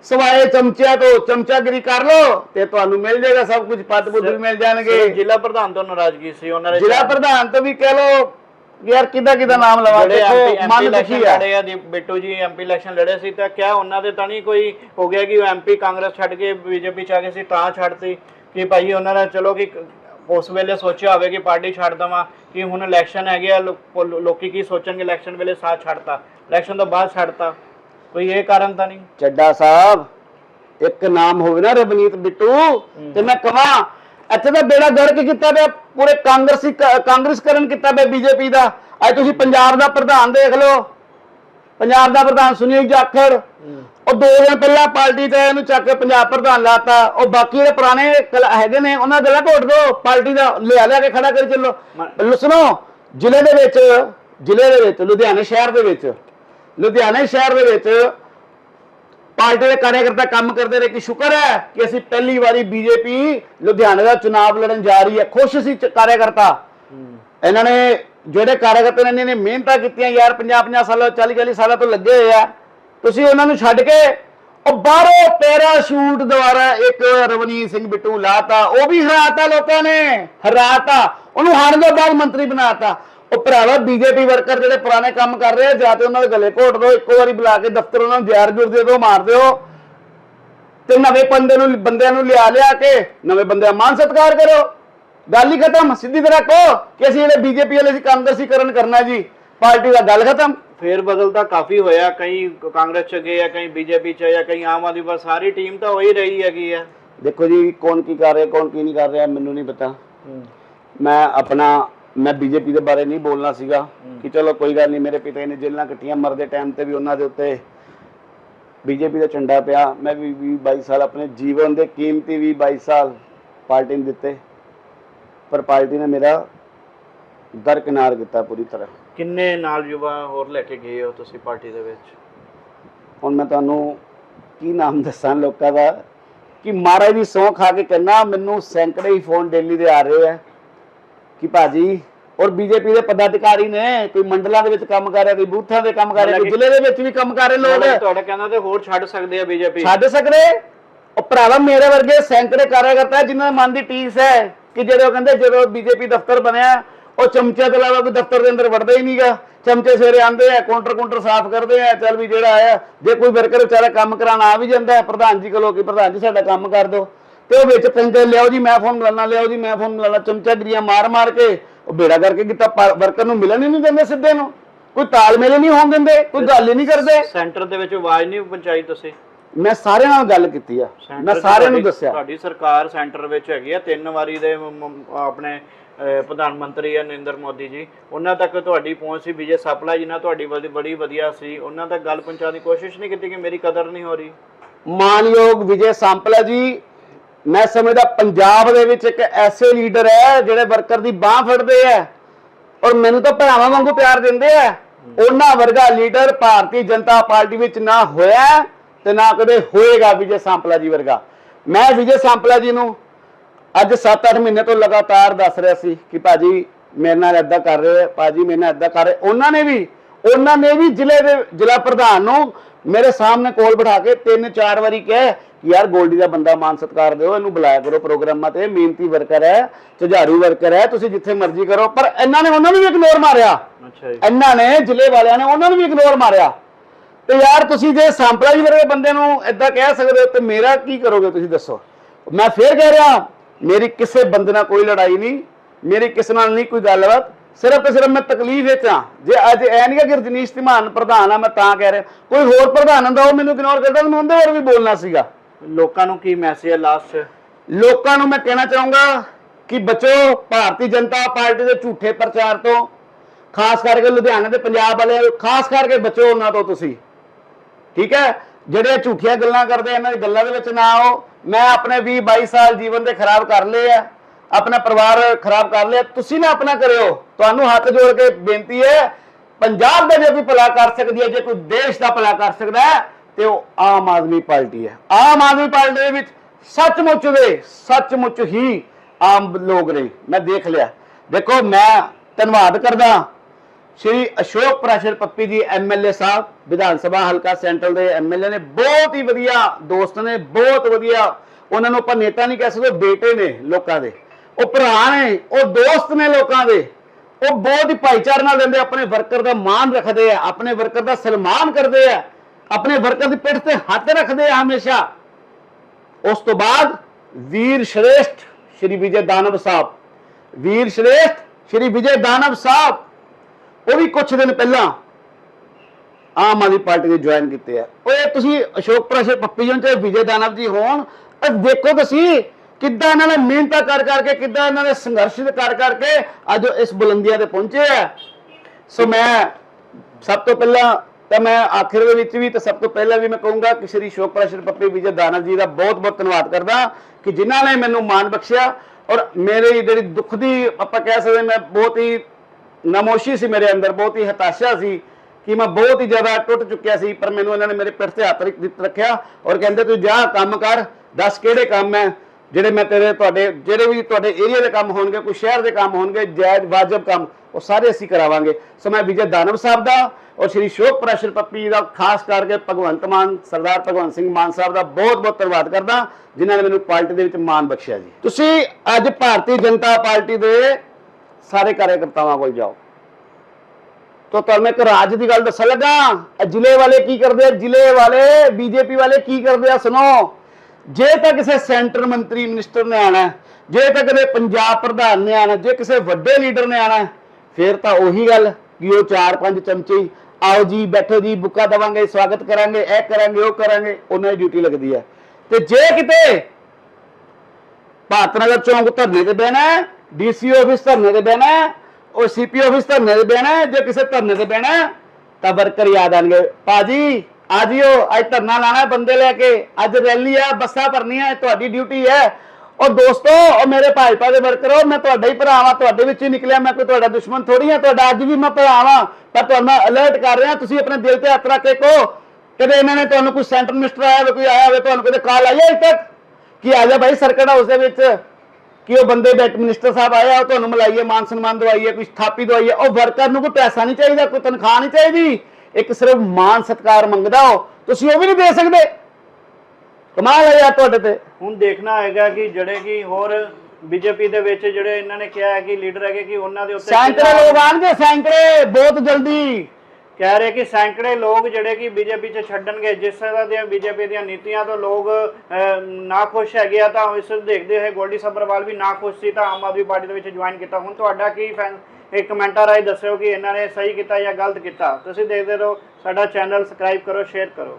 ਸਵਾਏ ਚਮਚਿਆਂ ਤੋਂ ਚਮਚਾਗਿਰੀ ਕਰ ਲੋ ਤੇ ਤੁਹਾਨੂੰ ਮਿਲ ਜਾਏਗਾ ਸਭ ਕੁਝ ਪਦ ਪੁੱਤ ਵੀ ਮਿਲ ਜਾਣਗੇ। ਜ਼ਿਲ੍ਹਾ ਪ੍ਰਧਾਨ ਤੋਂ ਨਾਰਾਜ਼ਗੀ ਸੀ ਉਹਨਾਂ ਦੇ ਜ਼ਿਲ੍ਹਾ ਪ੍ਰਧਾਨ ਤੋਂ ਵੀ ਕਹਿ ਲੋ ਯਾਰ ਕਿੱਦਾਂ ਕਿੱਦਾਂ ਨਾਮ ਲਵਾ ਦੇਖੋ ਮਨ ਦੁਖੀ ਹੈ ਲੜੇ ਆ ਦੀ ਬਿੱਟੂ ਜੀ ਐਮਪੀ ਇਲੈਕਸ਼ਨ ਲੜੇ ਸੀ ਤਾਂ ਕਿਆ ਉਹਨਾਂ ਦੇ ਤਾਂ ਨਹੀਂ ਕੋਈ ਹੋ ਗਿਆ ਕਿ ਉਹ ਐਮਪੀ ਕਾਂਗਰਸ ਛੱਡ ਕੇ ਬੀਜੇਪੀ ਚ ਆ ਗਏ ਸੀ ਤਾਂ ਛੱਡਤੀ ਕਿ ਭਾਈ ਉਹਨਾਂ ਨੇ ਚਲੋ ਕਿ ਉਸ ਵੇਲੇ ਸੋਚਿਆ ਹੋਵੇ ਕਿ ਪਾਰਟੀ ਛੱਡ ਦਵਾਂ ਕਿ ਹੁਣ ਇਲੈਕਸ਼ਨ ਹੈਗੇ ਆ ਲੋਕੀ ਕੀ ਸੋਚਣਗੇ ਇਲੈਕਸ਼ਨ ਵੇਲੇ ਸਾਥ ਛੱਡਤਾ। ਇਲੈਕਸ਼ਨ ਤੋਂ ਬਾਅਦ ਛੱਡਤਾ। ਕੋਈ ਇਹ ਕਾਰਨ ਤਾਂ ਨਹੀਂ? ਚੱਡਾ ਸਾਹਿਬ ਇੱਕ ਨਾਮ ਹੋਵੇ ਨਾ ਰਵਨੀਤ ਬਿੱਟੂ ਤੇ ਮੈਂ ਕਹਾਂ ਇੱਥੇ ਤਾਂ ਬੇੜਾ ਗਰਕ ਕੀਤਾ ਪਿਆ ਪੂਰੇ ਕਾਂਗਰਸੀ ਕਾਂਗਰਸਕਰਨ ਕੀਤਾ ਪਿਆ ਬੀਜੇਪੀ ਦਾ। ਅੱਜ ਤੁਸੀਂ ਪੰਜਾਬ ਦਾ ਪ੍ਰਧਾਨ ਦੇਖ ਲਓ। ਪੰਜਾਬ ਦਾ ਪ੍ਰਧਾਨ ਸੁਨੀਲ ਜਾਖੜ। ਉਹ ਦੋ ਦਿਨ ਪਹਿਲਾਂ ਪਾਰਟੀ ਤੇ ਇਹਨੂੰ ਚੱਕ ਕੇ ਪੰਜਾਬ ਪ੍ਰਧਾਨ ਲਾਤਾ। ਉਹ ਬਾਕੀ ਜਿਹੜੇ ਪੁਰਾਣੇ ਹੈਗੇ ਨੇ ਉਹਨਾਂ ਗੱਲਾਂ ਘੋਟ ਦੋ ਪਾਰਟੀ ਦਾ ਲਿਆ ਲਿਆ ਕੇ ਖੜਾ ਕਰੀ ਚੱਲੋ। ਲੋ ਸੁਣੋ ਜ਼ਿਲ੍ਹੇ ਦੇ ਵਿੱਚ ਜ਼ਿਲ੍ਹੇ ਦੇ ਵਿੱਚ ਲੁਧਿਆਣਾ ਸ਼ਹਿਰ ਦੇ ਵਿੱਚ ਲੁਧਿਆਣਾ ਸ਼ਹਿਰ ਦੇ ਵਿੱਚ ਪਾਰਟੀ ਦੇ ਕਾਰਜਕਰਤਾ ਕੰਮ ਕਰਦੇ ਰਹੇ, ਕਿ ਸ਼ੁਕਰ ਹੈ ਕਿ ਅਸੀਂ ਪਹਿਲੀ ਵਾਰੀ ਬੀਜੇਪੀ ਲੁਧਿਆਣੇ ਦਾ ਚੁਣਾਵ ਲੜਨ ਜਾ ਰਹੀ ਹੈ। ਖੁਸ਼ ਸੀ ਕਾਰਜਕਰਤਾ ਇਹਨਾਂ ਨੇ ਜਿਹੜੇ ਕਾਰਜਕਰਤਾ ਨੇ ਇਹਨਾਂ ਨੇ ਮਿਹਨਤਾਂ ਕੀਤੀਆਂ, ਯਾਰ 50 50 ਸਾਲਾਂ 40 40 ਸਾਲਾਂ ਤੋਂ ਲੱਗੇ ਹੋਏ ਆ। ਤੁਸੀਂ ਉਹਨਾਂ ਨੂੰ ਛੱਡ ਕੇ ਉਹ ਬਾਹਰੋਂ ਪੈਰਾਸ਼ੂਟ ਦੁਆਰਾ ਇੱਕ ਰਵਨੀਤ ਸਿੰਘ ਬਿੱਟੂ ਲਾਤਾ। ਉਹ ਵੀ ਹਰਾਤਾ ਲੋਕਾਂ ਨੇ, ਹਰਾਤਾ। ਉਹਨੂੰ ਹਾਰਨ ਤੋਂ ਬਾਅਦ ਮੰਤਰੀ ਬਣਾਤਾ। ਉਹ ਭਰਾਵਾ ਬੀਜੇਪੀ ਵਰਕਰ ਜਿਹੜੇ ਪੁਰਾਣੇ ਕੰਮ ਕਰ ਰਹੇ ਆ ਜਾਂ ਤੇ ਉਹਨਾਂ ਦੇ ਗਲੇ ਘੋਟ ਦਿਓ ਇੱਕੋ ਵਾਰੀ ਬੁਲਾ ਕੇ ਦਫ਼ਤਰ ਉਹਨਾਂ ਨੂੰ ਦਿਆਰ ਜੁਰ ਦੇ ਦਿਓ ਮਾਰ ਦਿਓ। ਤੇ ਨਵੇਂ ਬੰਦੇ ਨੂੰ ਬੰਦਿਆਂ ਨੂੰ ਲਿਆ ਲਿਆ ਕੇ ਨਵੇਂ ਬੰਦਿਆਂ ਮਾਨ ਸਤਿਕਾਰ ਕਰੋ। ਗੱਲ ਹੀ ਖਤਮ ਸਿੱਧੀ ਤਰ੍ਹਾਂ ਕਹੋ ਕਿ ਅਸੀਂ ਜਿਹੜੇ ਬੀਜੇਪੀ ਵਾਲੇ ਸੀ ਕਾਂਗਰਸੀਕਰਨ ਕਰਨਾ ਜੀ ਪਾਰਟੀ ਦਾ ਗੱਲ ਖਤਮ। ਫੇਰ ਬਦਲ ਤਾਂ ਕਾਫੀ ਹੋਇਆ ਕਈ ਕਾਂਗਰਸ ਚ ਗਏ ਆ ਕਈ ਬੀਜੇਪੀ ਚ ਜਾਂ ਕਈ ਆਮ ਆਦਮੀ ਪਾਰਟੀ ਸਾਰੀ ਟੀਮ ਤਾਂ ਹੋ ਹੀ ਰਹੀ ਹੈਗੀ ਆ। ਦੇਖੋ ਜੀ ਕੌਣ ਕੀ ਕਰ ਰਿਹਾ ਕੌਣ ਕੀ ਨਹੀਂ ਕਰ ਰਿਹਾ ਮੈਨੂੰ ਨਹੀਂ ਪਤਾ। ਮੈਂ ਆਪਣਾ ਮੈਂ ਬੀਜੇਪੀ ਦੇ ਬਾਰੇ ਨਹੀਂ ਬੋਲਣਾ ਸੀਗਾ ਕਿ ਚਲੋ ਕੋਈ ਗੱਲ ਨਹੀਂ ਮੇਰੇ ਪਿਤਾ ਨੇ ਜੇਲ੍ਹਾਂ ਕੱਟੀਆਂ ਮਰਦੇ ਟਾਈਮ ਤੇ ਵੀ ਉਹਨਾਂ ਦੇ ਉੱਤੇ ਬੀਜੇਪੀ ਦਾ ਝੰਡਾ ਪਿਆ। ਮੈਂ ਵੀ 20 22 ਸਾਲ ਆਪਣੇ ਜੀਵਨ ਦੇ ਕੀਮਤੀ 20 22 ਸਾਲ ਪਾਰਟੀ ਨੂੰ ਦਿੱਤੇ। ਪਰ ਪਾਰਟੀ ਨੇ ਮੇਰਾ ਦਰਕਿਨਾਰ ਕੀਤਾ ਪੂਰੀ ਤਰ੍ਹਾਂ। ਕਿੰਨੇ ਨਾਲ ਯੁਵਾ ਹੋਰ ਲੈ ਕੇ ਗਏ ਹੋ ਤੁਸੀਂ ਪਾਰਟੀ ਦੇ ਵਿੱਚ? ਹੁਣ ਮੈਂ ਤੁਹਾਨੂੰ ਕੀ ਨਾਮ ਦੱਸਾਂ ਲੋਕਾਂ ਦਾ ਕਿ ਮਹਾਰਾਜ ਦੀ ਸੌਂ ਖਾ ਕੇ ਕਹਿੰਦਾ ਮੈਨੂੰ ਸੈਂਕੜੇ ਹੀ ਫੋਨ ਡੇਲੀ ਦੇ ਆ ਰਹੇ ਆ। ਕਿ ਭਾਜੀ? ਔਰ ਬੀਜੇਪੀ ਦੇ ਪਦਾਧਿਕਾਰੀ ਨੇ ਕੋਈ ਮੰਡਲਾਂ ਦੇ ਵਿੱਚ ਕੰਮ ਕਰ ਰਿਹਾ ਕੋਈ ਬੂਥਾਂ ਦੇ ਕੰਮ ਕਰ ਰਿਹਾ ਕੋਈ ਜ਼ਿਲ੍ਹੇ ਦੇ ਵਿੱਚ ਵੀ ਕੰਮ ਕਰ ਰਹੇ ਲੋਕ? ਤੁਹਾਡਾ ਕਹਿੰਦਾ ਤੇ ਹੋਰ ਛੱਡ ਸਕਦੇ ਆ ਬੀਜੇਪੀ ਛੱਡ ਸਕਦੇ? ਉਹ ਭਰਾਵਾ ਮੇਰੇ ਵਰਗੇ ਸੈਂਕੜੇ ਕਾਰਜਕਰਤਾ ਜਿਨ੍ਹਾਂ ਦੇ ਮਨ ਦੀ ਟੀਸ ਹੈ ਕਿ ਜਦੋਂ ਕਹਿੰਦੇ ਜਦੋਂ ਬੀਜੇਪੀ ਦਫ਼ਤਰ ਬਣਿਆ ਉਹ ਚਮਚੇ ਤੋਂ ਇਲਾਵਾ ਕੋਈ ਦਫ਼ਤਰ ਦੇ ਅੰਦਰ ਵੜਦਾ ਹੀ ਨਹੀਂਗਾ। ਚਮਚੇ ਸਵੇਰੇ ਆਂਦੇ ਆ ਕਾਊਂਟਰ ਕਾਊਂਟਰ ਸਾਫ਼ ਕਰਦੇ ਆ ਚੱਲ ਵੀ ਜਿਹੜਾ ਆਇਆ ਜੇ ਕੋਈ ਵਰਕਰ ਵਿਚਾਰਾ ਕੰਮ ਕਰਾਉਣ ਆ ਵੀ ਜਾਂਦਾ ਪ੍ਰਧਾਨ ਜੀ ਕੋਲੋਂ ਕਿ ਪ੍ਰਧਾਨ ਜੀ ਸਾਡਾ ਕੰਮ ਕਰ ਦਿਓ। ਤੇ ਉਹ ਵਿੱਚ ਪੈਂਦੇ ਲਿਆਓ ਜੀ ਮੈਂ ਫੋਨ ਮਿਲਾਣਾ ਲਿਆਓ ਜੀ ਮੈਂ ਫੋਨ ਮਿਲਾਣਾ ਚਮਚਾ ਗਰੀਆਂ ਮਾਰ ਮਾਰ ਕੇ ਉਹ ਬੇੜਾ ਕਰਕੇ ਕੀਤਾ ਵਰਕਰ ਨੂੰ ਮਿਲਣ ਹੀ ਨਹੀਂ ਦਿੰਦੇ ਸਿੱਧੇ ਨੂੰ। ਕੋਈ ਤਾਲਮੇਲ ਨਹੀਂ ਹੋਣ ਦਿੰਦੇ ਕੋਈ ਗੱਲ ਹੀ ਨਹੀਂ ਕਰਦੇ। ਸੈਂਟਰ ਦੇ ਵਿੱਚ ਆਵਾਜ਼ ਨਹੀਂ ਪਹੁੰਚਾਈ ਤੁਸੀਂ? ਮੈਂ ਸਾਰਿਆਂ ਨਾਲ ਗੱਲ ਕੀਤੀ ਆ। ਮੈਂ ਸਾਰਿਆਂ ਨੂੰ ਦੱਸਿਆ। ਤੁਹਾਡੀ ਸਰਕਾਰ ਸੈਂਟਰ ਵਿੱਚ ਹੈਗੀ ਆ। ਤਿੰਨ ਵਾਰੀ ਦੇ ਆਪਣੇ ਪ੍ਰਧਾਨ ਮੰਤਰੀ ਆ ਨਰਿੰਦਰ ਮੋਦੀ ਜੀ। ਉਹਨਾਂ ਤੱਕ ਤੁਹਾਡੀ ਪਹੁੰਚ ਸੀ। ਵਿਜੇ ਸਪਲਾ ਜੀ ਨਾਲ ਤੁਹਾਡੀ ਬੜੀ ਵਧੀਆ ਸੀ। ਉਹਨਾਂ ਤੱਕ ਗੱਲ ਪਹੁੰਚਾਉਣ ਦੀ ਕੋਸ਼ਿਸ਼ ਨਹੀਂ ਕੀਤੀ ਕਿ ਮੇਰੀ ਕਦਰ ਨਹੀਂ ਹੋ ਰਹੀ? ਮਾਨਯੋਗ ਵਿਜੇ ਸੰਪਲਾ ਜੀ ਮੈਂ ਸਮਝਦਾ ਪੰਜਾਬ ਦੇ ਵਿੱਚ ਇੱਕ ਐਸੇ ਲੀਡਰ ਹੈ ਜਿਹੜੇ ਵਰਕਰ ਦੀ ਬਾਹ ਫੜਦੇ ਆ ਔਰ ਮੈਨੂੰ ਤਾਂ ਭਰਾਵਾਂ ਵਾਂਗੂ ਪਿਆਰ ਦਿੰਦੇ ਆ। ਉਹਨਾਂ ਵਰਗਾ ਲੀਡਰ ਭਾਰਤੀ ਜਨਤਾ ਪਾਰਟੀ ਵਿੱਚ ਨਾ ਹੋਇਆ ਤੇ ਨਾ ਕਦੇ ਹੋਏਗਾ ਵਿਜੇ ਸਾਂਪਲਾ ਜੀ ਵਰਗਾ। ਮੈਂ ਵਿਜੇ ਸਾਂਪਲਾ ਜੀ ਨੂੰ ਅੱਜ 7-8 ਮਹੀਨੇ ਤੋਂ ਲਗਾਤਾਰ ਦੱਸ ਰਿਹਾ ਸੀ ਕਿ ਭਾਜੀ ਮੇਰੇ ਨਾਲ ਏਦਾਂ ਕਰ ਰਹੇ ਭਾਜੀ ਮੇਰੇ ਨਾਲ ਏਦਾਂ ਕਰ ਰਹੇ ਉਹਨਾਂ ਨੇ ਵੀ, ਉਹਨਾਂ ਨੇ ਵੀ ਜ਼ਿਲ੍ਹੇ ਦੇ ਜ਼ਿਲ੍ਹਾ ਪ੍ਰਧਾਨ ਨੂੰ ਮੇਰੇ ਸਾਹਮਣੇ ਕੋਲ ਬਿਠਾ ਕੇ ਤਿੰਨ ਚਾਰ ਵਾਰੀ ਕਿਹਾ ਯਾਰ ਗੋਲਡੀ ਦਾ ਬੰਦਾ ਮਾਨ ਸਤਿਕਾਰ ਦਿਓ ਇਹਨੂੰ ਬੁਲਾਇਆ ਕਰੋ ਪ੍ਰੋਗਰਾਮਾਂ ਤੇ ਮਿਹਨਤੀ ਵਰਕਰ ਹੈ ਝੁਝਾਰੂ ਵਰਕਰ ਹੈ ਤੁਸੀਂ ਜਿੱਥੇ ਮਰਜ਼ੀ ਕਰੋ ਪਰ ਇਹਨਾਂ ਨੇ ਉਹਨਾਂ ਨੂੰ ਵੀ ਇਗਨੋਰ ਮਾਰਿਆ। ਅੱਛਾ ਜੀ। ਇਹਨਾਂ ਨੇ ਜ਼ਿਲ੍ਹੇ ਵਾਲਿਆਂ ਨੇ ਉਹਨਾਂ ਨੂੰ ਵੀ ਇਗਨੋਰ ਮਾਰਿਆ। ਤੇ ਯਾਰ ਤੁਸੀਂ ਜੇ ਸੰਪਲਾ ਜੀ ਵਰਗੇ ਬੰਦੇ ਨੂੰ ਏਦਾਂ ਕਹਿ ਸਕਦੇ ਹੋ ਤੇ ਮੇਰਾ ਕੀ ਕਰੋਗੇ ਤੁਸੀਂ ਦੱਸੋ? ਮੈਂ ਫੇਰ ਕਹਿ ਰਿਹਾ ਮੇਰੀ ਕਿਸੇ ਬੰਦੇ ਨਾਲ ਕੋਈ ਲੜਾਈ ਨਹੀਂ ਮੇਰੀ ਕਿਸੇ ਨਾਲ ਨਹੀਂ ਕੋਈ ਗੱਲਬਾਤ। ਸਿਰਫ ਤੇ ਸਿਰਫ ਮੈਂ ਤਕਲੀਫ ਵਿੱਚ ਹਾਂ। ਜੇ ਅੱਜ ਐ ਨਹੀਂ ਕਿ ਰਜਨੀਸ਼ ਧੀਮਾਨ ਪ੍ਰਧਾਨ ਆ ਮੈਂ ਤਾਂ ਕਹਿ ਰਿਹਾ। ਕੋਈ ਹੋਰ ਪ੍ਰਧਾਨ ਹੁੰਦਾ ਉਹ ਮੈਨੂੰ ਇਗਨੋਰ ਕਰਦਾ ਮੈਂ ਉਹਦੇ ਹੋਰ ਵੀ ਬੋਲਣਾ ਸੀਗਾ। ਲੋਕਾਂ ਨੂੰ ਕੀ ਮੈਸੇਜ ਹੈ ਲਾਸਟ ਲੋਕਾਂ ਨੂੰ ਮੈਂ ਕਹਿਣਾ ਚਾਹੂੰਗਾ ਕਿ ਬਚੋ ਭਾਰਤੀ ਜਨਤਾ ਪਾਰਟੀ ਦੇ ਝੂਠੇ ਪ੍ਰਚਾਰ ਤੋਂ ਖਾਸ ਕਰਕੇ ਲੁਧਿਆਣੇ ਤੇ ਪੰਜਾਬ ਵਾਲੇ ਖਾਸ ਕਰਕੇ ਬਚੋ ਉਹਨਾਂ ਤੋਂ ਤੁਸੀਂ। ਠੀਕ ਹੈ? ਜਿਹੜੇ ਝੂਠੀਆਂ ਗੱਲਾਂ ਕਰਦੇ ਆ, ਇਹਨਾਂ ਦੀ ਗੱਲਾਂ ਦੇ ਵਿੱਚ ਨਾ ਆਓ। ਮੈਂ ਆਪਣੇ 20 22 ਸਾਲ ਜੀਵਨ ਦੇ ਖਰਾਬ ਕਰ ਲਏ ਆ। ਆਪਣਾ ਪਰਿਵਾਰ ਖਰਾਬ ਕਰ ਲਿਆ, ਤੁਸੀਂ ਨਾ ਆਪਣਾ ਕਰਿਓ। ਤੁਹਾਨੂੰ ਹੱਥ ਜੋੜ ਕੇ ਬੇਨਤੀ ਹੈ, ਪੰਜਾਬ ਦਾ ਜੇ ਕੋਈ ਭਲਾ ਕਰ ਸਕਦੀ ਹੈ, ਜੇ ਕੋਈ ਦੇਸ਼ ਦਾ ਭਲਾ ਕਰ ਸਕਦਾ ਹੈ, ਤੇ ਉਹ ਆਮ ਆਦਮੀ ਪਾਰਟੀ ਹੈ। ਆਮ ਆਦਮੀ ਪਾਰਟੀ ਦੇ ਵਿੱਚ ਸੱਚਮੁੱਚ ਦੇ, ਸੱਚਮੁੱਚ ਹੀ ਆਮ ਲੋਕ ਨੇ। ਮੈਂ ਦੇਖ ਲਿਆ। ਦੇਖੋ, ਮੈਂ ਧੰਨਵਾਦ ਕਰਦਾ ਸ਼੍ਰੀ ਅਸ਼ੋਕ ਪ੍ਰਾਸ਼ਰ ਪੱਪੀ ਜੀ ਐਮਐਲਏ ਸਾਹਿਬ, ਵਿਧਾਨ ਸਭਾ ਹਲਕਾ ਸੈਂਟਰਲ ਦੇ ਐਮਐਲਏ ਨੇ। ਬਹੁਤ ਹੀ ਵਧੀਆ ਦੋਸਤ ਨੇ, ਬਹੁਤ ਵਧੀਆ। ਉਹਨਾਂ ਨੂੰ ਆਪਾਂ ਨੇਤਾ ਨਹੀਂ ਕਹਿ ਸਕਦੇ ਬੇਟੇ ਨੇ ਲੋਕਾਂ ਦੇ। ਉਹ ਭਰਾ ਨੇ, ਉਹ ਦੋਸਤ ਨੇ ਲੋਕਾਂ ਦੇ। ਉਹ ਬਹੁਤ ਹੀ ਭਾਈਚਾਰੇ ਨਾਲ ਰਹਿੰਦੇ ਆਪਣੇ ਵਰਕਰ ਦਾ ਮਾਣ ਰੱਖਦੇ ਆ, ਆਪਣੇ ਵਰਕਰ ਦਾ ਸਨਮਾਨ ਕਰਦੇ ਆ, ਆਪਣੇ ਵਰਕਰ ਦੀ ਪਿੱਠ ਤੇ ਹੱਥ ਰੱਖਦੇ ਆ ਹਮੇਸ਼ਾ। ਉਸ ਤੋਂ ਬਾਅਦ ਵੀਰ ਸ਼੍ਰੇਸ਼ਠ ਸ਼੍ਰੀ ਵਿਜੇ ਦਾਨਵ ਸਾਹਿਬ। ਵੀਰ ਸ਼੍ਰੇਸ਼ਠ ਸ਼੍ਰੀ ਵਿਜੇ ਦਾਨਵ ਸਾਹਿਬ, ਉਹ ਵੀ ਕੁਝ ਦਿਨ ਪਹਿਲਾਂ ਆਮ ਆਦਮੀ ਪਾਰਟੀ ਦੇ ਜੁਆਇਨ ਕੀਤੇ ਆ। ਓਏ, ਤੁਸੀਂ ਅਸ਼ੋਕ ਪ੍ਰਸ਼ਰ ਪੱਪੀ ਜਨ ਤੇ ਵਿਜੇ ਦਾਨਵ ਜੀ ਹੋਣ ਦੇਖੋ ਤੁਸੀਂ ਕਿੱਦਾਂ ਇਹਨਾਂ ਨੇ ਮਿਹਨਤਾਂ ਕਰ ਕਰਕੇ, ਕਿੱਦਾਂ ਇਹਨਾਂ ਨੇ ਸੰਘਰਸ਼ ਕਰ ਕਰਕੇ ਅੱਜ ਇਸ ਬੁਲੰਦੀਆਂ ਤੇ ਪਹੁੰਚੇ ਆ। ਸੋ ਮੈਂ ਸਭ ਤੋਂ ਪਹਿਲਾਂ ਤਾਂ ਮੈਂ ਆਖਿਰ ਦੇ ਵਿੱਚ ਵੀ ਤੇ ਸਭ ਤੋਂ ਪਹਿਲਾਂ ਵੀ ਮੈਂ ਕਹੂੰਗਾ ਕਿ ਸ਼੍ਰੀ ਸ਼ੋਕ ਪ੍ਰਸ਼ਰ ਪੱਪੀ ਵਿਜੇ ਦਾਨਵ ਜੀ ਦਾ ਬਹੁਤ ਬਹੁਤ ਧੰਨਵਾਦ ਕਰਦਾ ਕਿ ਜਿਨ੍ਹਾਂ ਨੇ ਮੈਨੂੰ ਮਾਣ ਬਖਸ਼ਿਆ ਔਰ ਮੇਰੀ ਜਿਹੜੀ ਦੁੱਖ ਦੀ ਆਪਾਂ ਕਹਿ ਸਕਦੇ ਮੈਂ ਬਹੁਤ ਹੀ ਨਮੋਸ਼ੀ ਸੀ ਮੇਰੇ ਅੰਦਰ, ਬਹੁਤ ਹੀ ਹਤਾਸ਼ਾ ਸੀ ਕਿ ਮੈਂ ਬਹੁਤ ਹੀ ਜ਼ਿਆਦਾ ਟੁੱਟ ਚੁੱਕਿਆ ਸੀ, ਪਰ ਮੈਨੂੰ ਇਹਨਾਂ ਨੇ ਮੇਰੇ ਪਿੱਠ ਤੇ ਹੱਥ ਰੱਖਿਆ ਔਰ ਕਹਿੰਦੇ ਤੂੰ ਜਾ ਕੰਮ ਕਰ, ਦੱਸ ਕਿਹੜੇ ਕੰਮ ਹੈ? ਜਿਹੜੇ ਮੈਂ ਤੇਰੇ ਤੁਹਾਡੇ, ਜਿਹੜੇ ਵੀ ਤੁਹਾਡੇ ਏਰੀਆ ਦੇ ਕੰਮ ਹੋਣਗੇ, ਕੋਈ ਸ਼ਹਿਰ ਦੇ ਕੰਮ ਹੋਣਗੇ ਜਾਇਜ਼ ਵਾਜਬ ਕੰਮ, ਉਹ ਸਾਰੇ ਅਸੀਂ ਕਰਾਵਾਂਗੇ। ਸੋ ਮੈਂ ਵਿਜੇ ਦਾਨਵ ਸਾਹਿਬ ਦਾ ਔਰ ਸ਼੍ਰੀ ਸ਼ੋਕ ਪ੍ਰਸ਼ਰ ਪੱਪੀ ਦਾ ਖਾਸ ਕਰਕੇ ਭਗਵੰਤ ਮਾਨ, ਸਰਦਾਰ ਭਗਵੰਤ ਸਿੰਘ ਮਾਨ ਸਾਹਿਬ ਦਾ ਬਹੁਤ ਬਹੁਤ ਧੰਨਵਾਦ ਕਰਦਾ, ਜਿਨ੍ਹਾਂ ਨੇ ਮੈਨੂੰ ਪਾਰਟੀ ਦੇ ਵਿੱਚ ਮਾਣ ਬਖਸ਼ਿਆ ਜੀ। ਤੁਸੀਂ ਅੱਜ ਭਾਰਤੀ ਜਨਤਾ ਪਾਰਟੀ ਦੇ ਸਾਰੇ ਕਾਰਜਕਰਤਾਵਾਂ ਕੋਲ ਜਾਓ। ਤੋ ਤੁਹਾਨੂੰ ਇੱਕ ਰਾਜ ਦੀ ਗੱਲ ਦੱਸਣ ਲੱਗਾ ਜ਼ਿਲ੍ਹੇ ਵਾਲੇ ਕੀ ਕਰਦੇ ਆ? ਜ਼ਿਲ੍ਹੇ ਵਾਲੇ, ਬੀਜੇਪੀ ਵਾਲੇ ਕੀ ਕਰਦੇ ਆ? ਸੁਣੋ। ਜੇ ਤਾਂ ਕਿਸੇ ਸੈਂਟਰ ਮੰਤਰੀ ਮਿਨਿਸਟਰ ਨੇ ਆਣਾ ਜੇ ਤਾਂ ਕਦੇ ਪੰਜਾਬ ਪ੍ਰਧਾਨ ਨੇ ਆਣਾ ਜੇ ਕਿਸੇ ਵੱਡੇ ਲੀਡਰ ਨੇ ਆਣਾ ਫਿਰ ਤਾਂ ਉਹੀ ਗੱਲ ਕਿ ਉਹ ਚਾਰ ਪੰਜ ਚਮਚੇ ਆਓ ਜੀ ਬੈਠੋ ਜੀ ਬੁੱਕਾ ਦਵਾਂਗੇ ਸਵਾਗਤ ਕਰਾਂਗੇ ਇਹ ਕਰਾਂਗੇ ਉਹ ਕਰਾਂਗੇ ਉਹਨਾਂ ਦੀ ਡਿਊਟੀ ਲੱਗਦੀ ਹੈ। ਤੇ ਜੇ ਕਿਤੇ ਭਾਰਤ ਨਗਰ ਚੌਂਕ ਧਰਨੇ ਤੇ ਬਹਿਣਾ ਡੀਸੀ ਆਫਿਸ ਧਰਨੇ ਤੇ ਬਹਿਣਾ ਹੈ, ਉਹ ਸੀਪੀ ਆਫਿਸ ਧਰਨੇ ਤੇ ਬਹਿਣਾ ਜੇ ਕਿਸੇ ਧਰਨੇ ਤੇ ਬਹਿਣਾ ਤਾਂ ਵਰਕਰ ਯਾਦ ਆਣਗੇ ਪਾਜੀ ਆ ਜਿਓ ਅੱਜ ਧਰਨਾ ਲਾਣਾ ਬੰਦੇ ਲੈ ਕੇ। ਅੱਜ ਰੈਲੀ ਹੈ ਬੱਸਾਂ ਭਰਨੀਆਂ ਤੁਹਾਡੀ ਡਿਊਟੀ ਹੈ। ਔਰ ਦੋਸਤੋ, ਉਹ ਮੇਰੇ ਭਾਜਪਾ ਦੇ ਵਰਕਰੋ ਮੈਂ ਤੁਹਾਡਾ ਹੀ ਭਰਾ ਵਾਂ, ਤੁਹਾਡੇ ਵਿੱਚ ਹੀ ਨਿਕਲਿਆ, ਮੈਂ ਕੋਈ ਤੁਹਾਡਾ ਦੁਸ਼ਮਣ ਥੋੜੀ ਹਾਂ, ਤੁਹਾਡਾ ਅੱਜ ਵੀ ਮੈਂ ਭਰਾ ਵਾਂ। ਪਰ ਤੁਹਾਨੂੰ ਅਲਰਟ ਕਰ ਰਿਹਾ, ਤੁਸੀਂ ਆਪਣੇ ਦਿਲ ਤੇ ਹੱਥ ਰੱਖ ਕੇ ਕਹੋ, ਕਦੇ ਇਹਨਾਂ ਨੇ ਤੁਹਾਨੂੰ ਕੋਈ ਸੈਂਟਰ ਮਿਨਿਸਟਰ ਆਇਆ ਹੋਵੇ, ਕੋਈ ਆਇਆ ਹੋਵੇ, ਤੁਹਾਨੂੰ ਕਦੇ ਕਾਲ ਆਈ ਹੈ ਤੱਕ? ਕਿ ਆ ਜਾ ਭਾਈ ਸਰਕਟ ਹਾਊਸ ਦੇ ਵਿੱਚ, ਕਿ ਉਹ ਬੰਦੇ ਬੈਠ ਮਿਨਿਸਟਰ ਸਾਹਿਬ ਆਇਆ ਉਹ ਤੁਹਾਨੂੰ ਮਿਲਾਈਏ, ਮਾਨ ਸਨਮਾਨ ਦਵਾਈਏ, ਕੋਈ ਥਾਪੀ ਦਵਾਈਏ, ਉਹ ਵਰਕਰ ਨੂੰ ਕੋਈ ਪੈਸਾ ਨਹੀਂ ਚਾਹੀਦਾ, ਕੋਈ ਤਨਖਾਹ ਨਹੀਂ ਚਾਹੀਦੀ। ਇੱਕ ਸਿਰਫ ਮਾਨ ਸਤਕਾਰ ਮੰਗਦਾ ਹੋ ਤੁਸੀਂ ਉਹ ਵੀ ਨਹੀਂ ਦੇ ਸਕਦੇ। ਕਮਾਲ ਹੈ ਯਾਰ ਤੁਹਾਡੇ ਤੇ। ਹੁਣ ਦੇਖਣਾ ਹੈਗਾ ਕਿ ਜਿਹੜੇ ਕਿ ਹੋਰ ਬੀਜੇਪੀ ਦੇ ਵਿੱਚ ਜਿਹੜੇ ਇਹਨਾਂ ਨੇ ਕਿਹਾ ਹੈ ਕਿ ਲੀਡਰ ਹੈਗੇ ਕਿ ਉਹਨਾਂ ਦੇ ਉੱਤੇ ਸੈਂਕੜੇ ਲੋਕ ਆਣਗੇ ਸੈਂਕੜੇ ਬਹੁਤ ਜਲਦੀ। ਕਹਿ ਰਹੇ ਕਿ ਸੈਂਕੜੇ ਲੋਕ ਜਿਹੜੇ ਕਿ ਬੀਜੇਪੀ 'ਚ ਛੱਡਣਗੇ ਜਿਸ ਤਰ੍ਹਾਂ ਦੀਆਂ ਬੀਜੇਪੀ ਦੀਆਂ ਨੀਤੀਆਂ ਤੋਂ ਲੋਕ ਅਹ, ਨਾਖੁਸ਼ ਹੈਗੇ ਆ ਤਾਂ ਇਸ ਨੂੰ ਦੇਖਦੇ ਹੋਏ ਗੋਲਡੀ ਸੱਭਰਵਾਲ ਵੀ ਨਾਖੁਸ਼ ਸੀ ਤਾਂ ਆਮ ਆਦਮੀ ਪਾਰਟੀ ਦੇ ਵਿੱਚ ਜੁਆਇਨ ਕੀਤਾ। ਹੁਣ ਤੁਹਾਡਾ ਕੀ ਫੈਨ ਇੱਕ ਕਮੈਂਟਾਂ ਰਾਹੀਂ ਦੱਸਿਓ ਕਿ ਇਹਨਾਂ ਨੇ ਸਹੀ ਕੀਤਾ ਜਾਂ ਗਲਤ ਕੀਤਾ। ਤੁਸੀਂ ਦੇਖਦੇ ਰਹੋ, ਸਾਡਾ ਚੈਨਲ ਸਬਸਕ੍ਰਾਈਬ ਕਰੋ ਸ਼ੇਅਰ ਕਰੋ।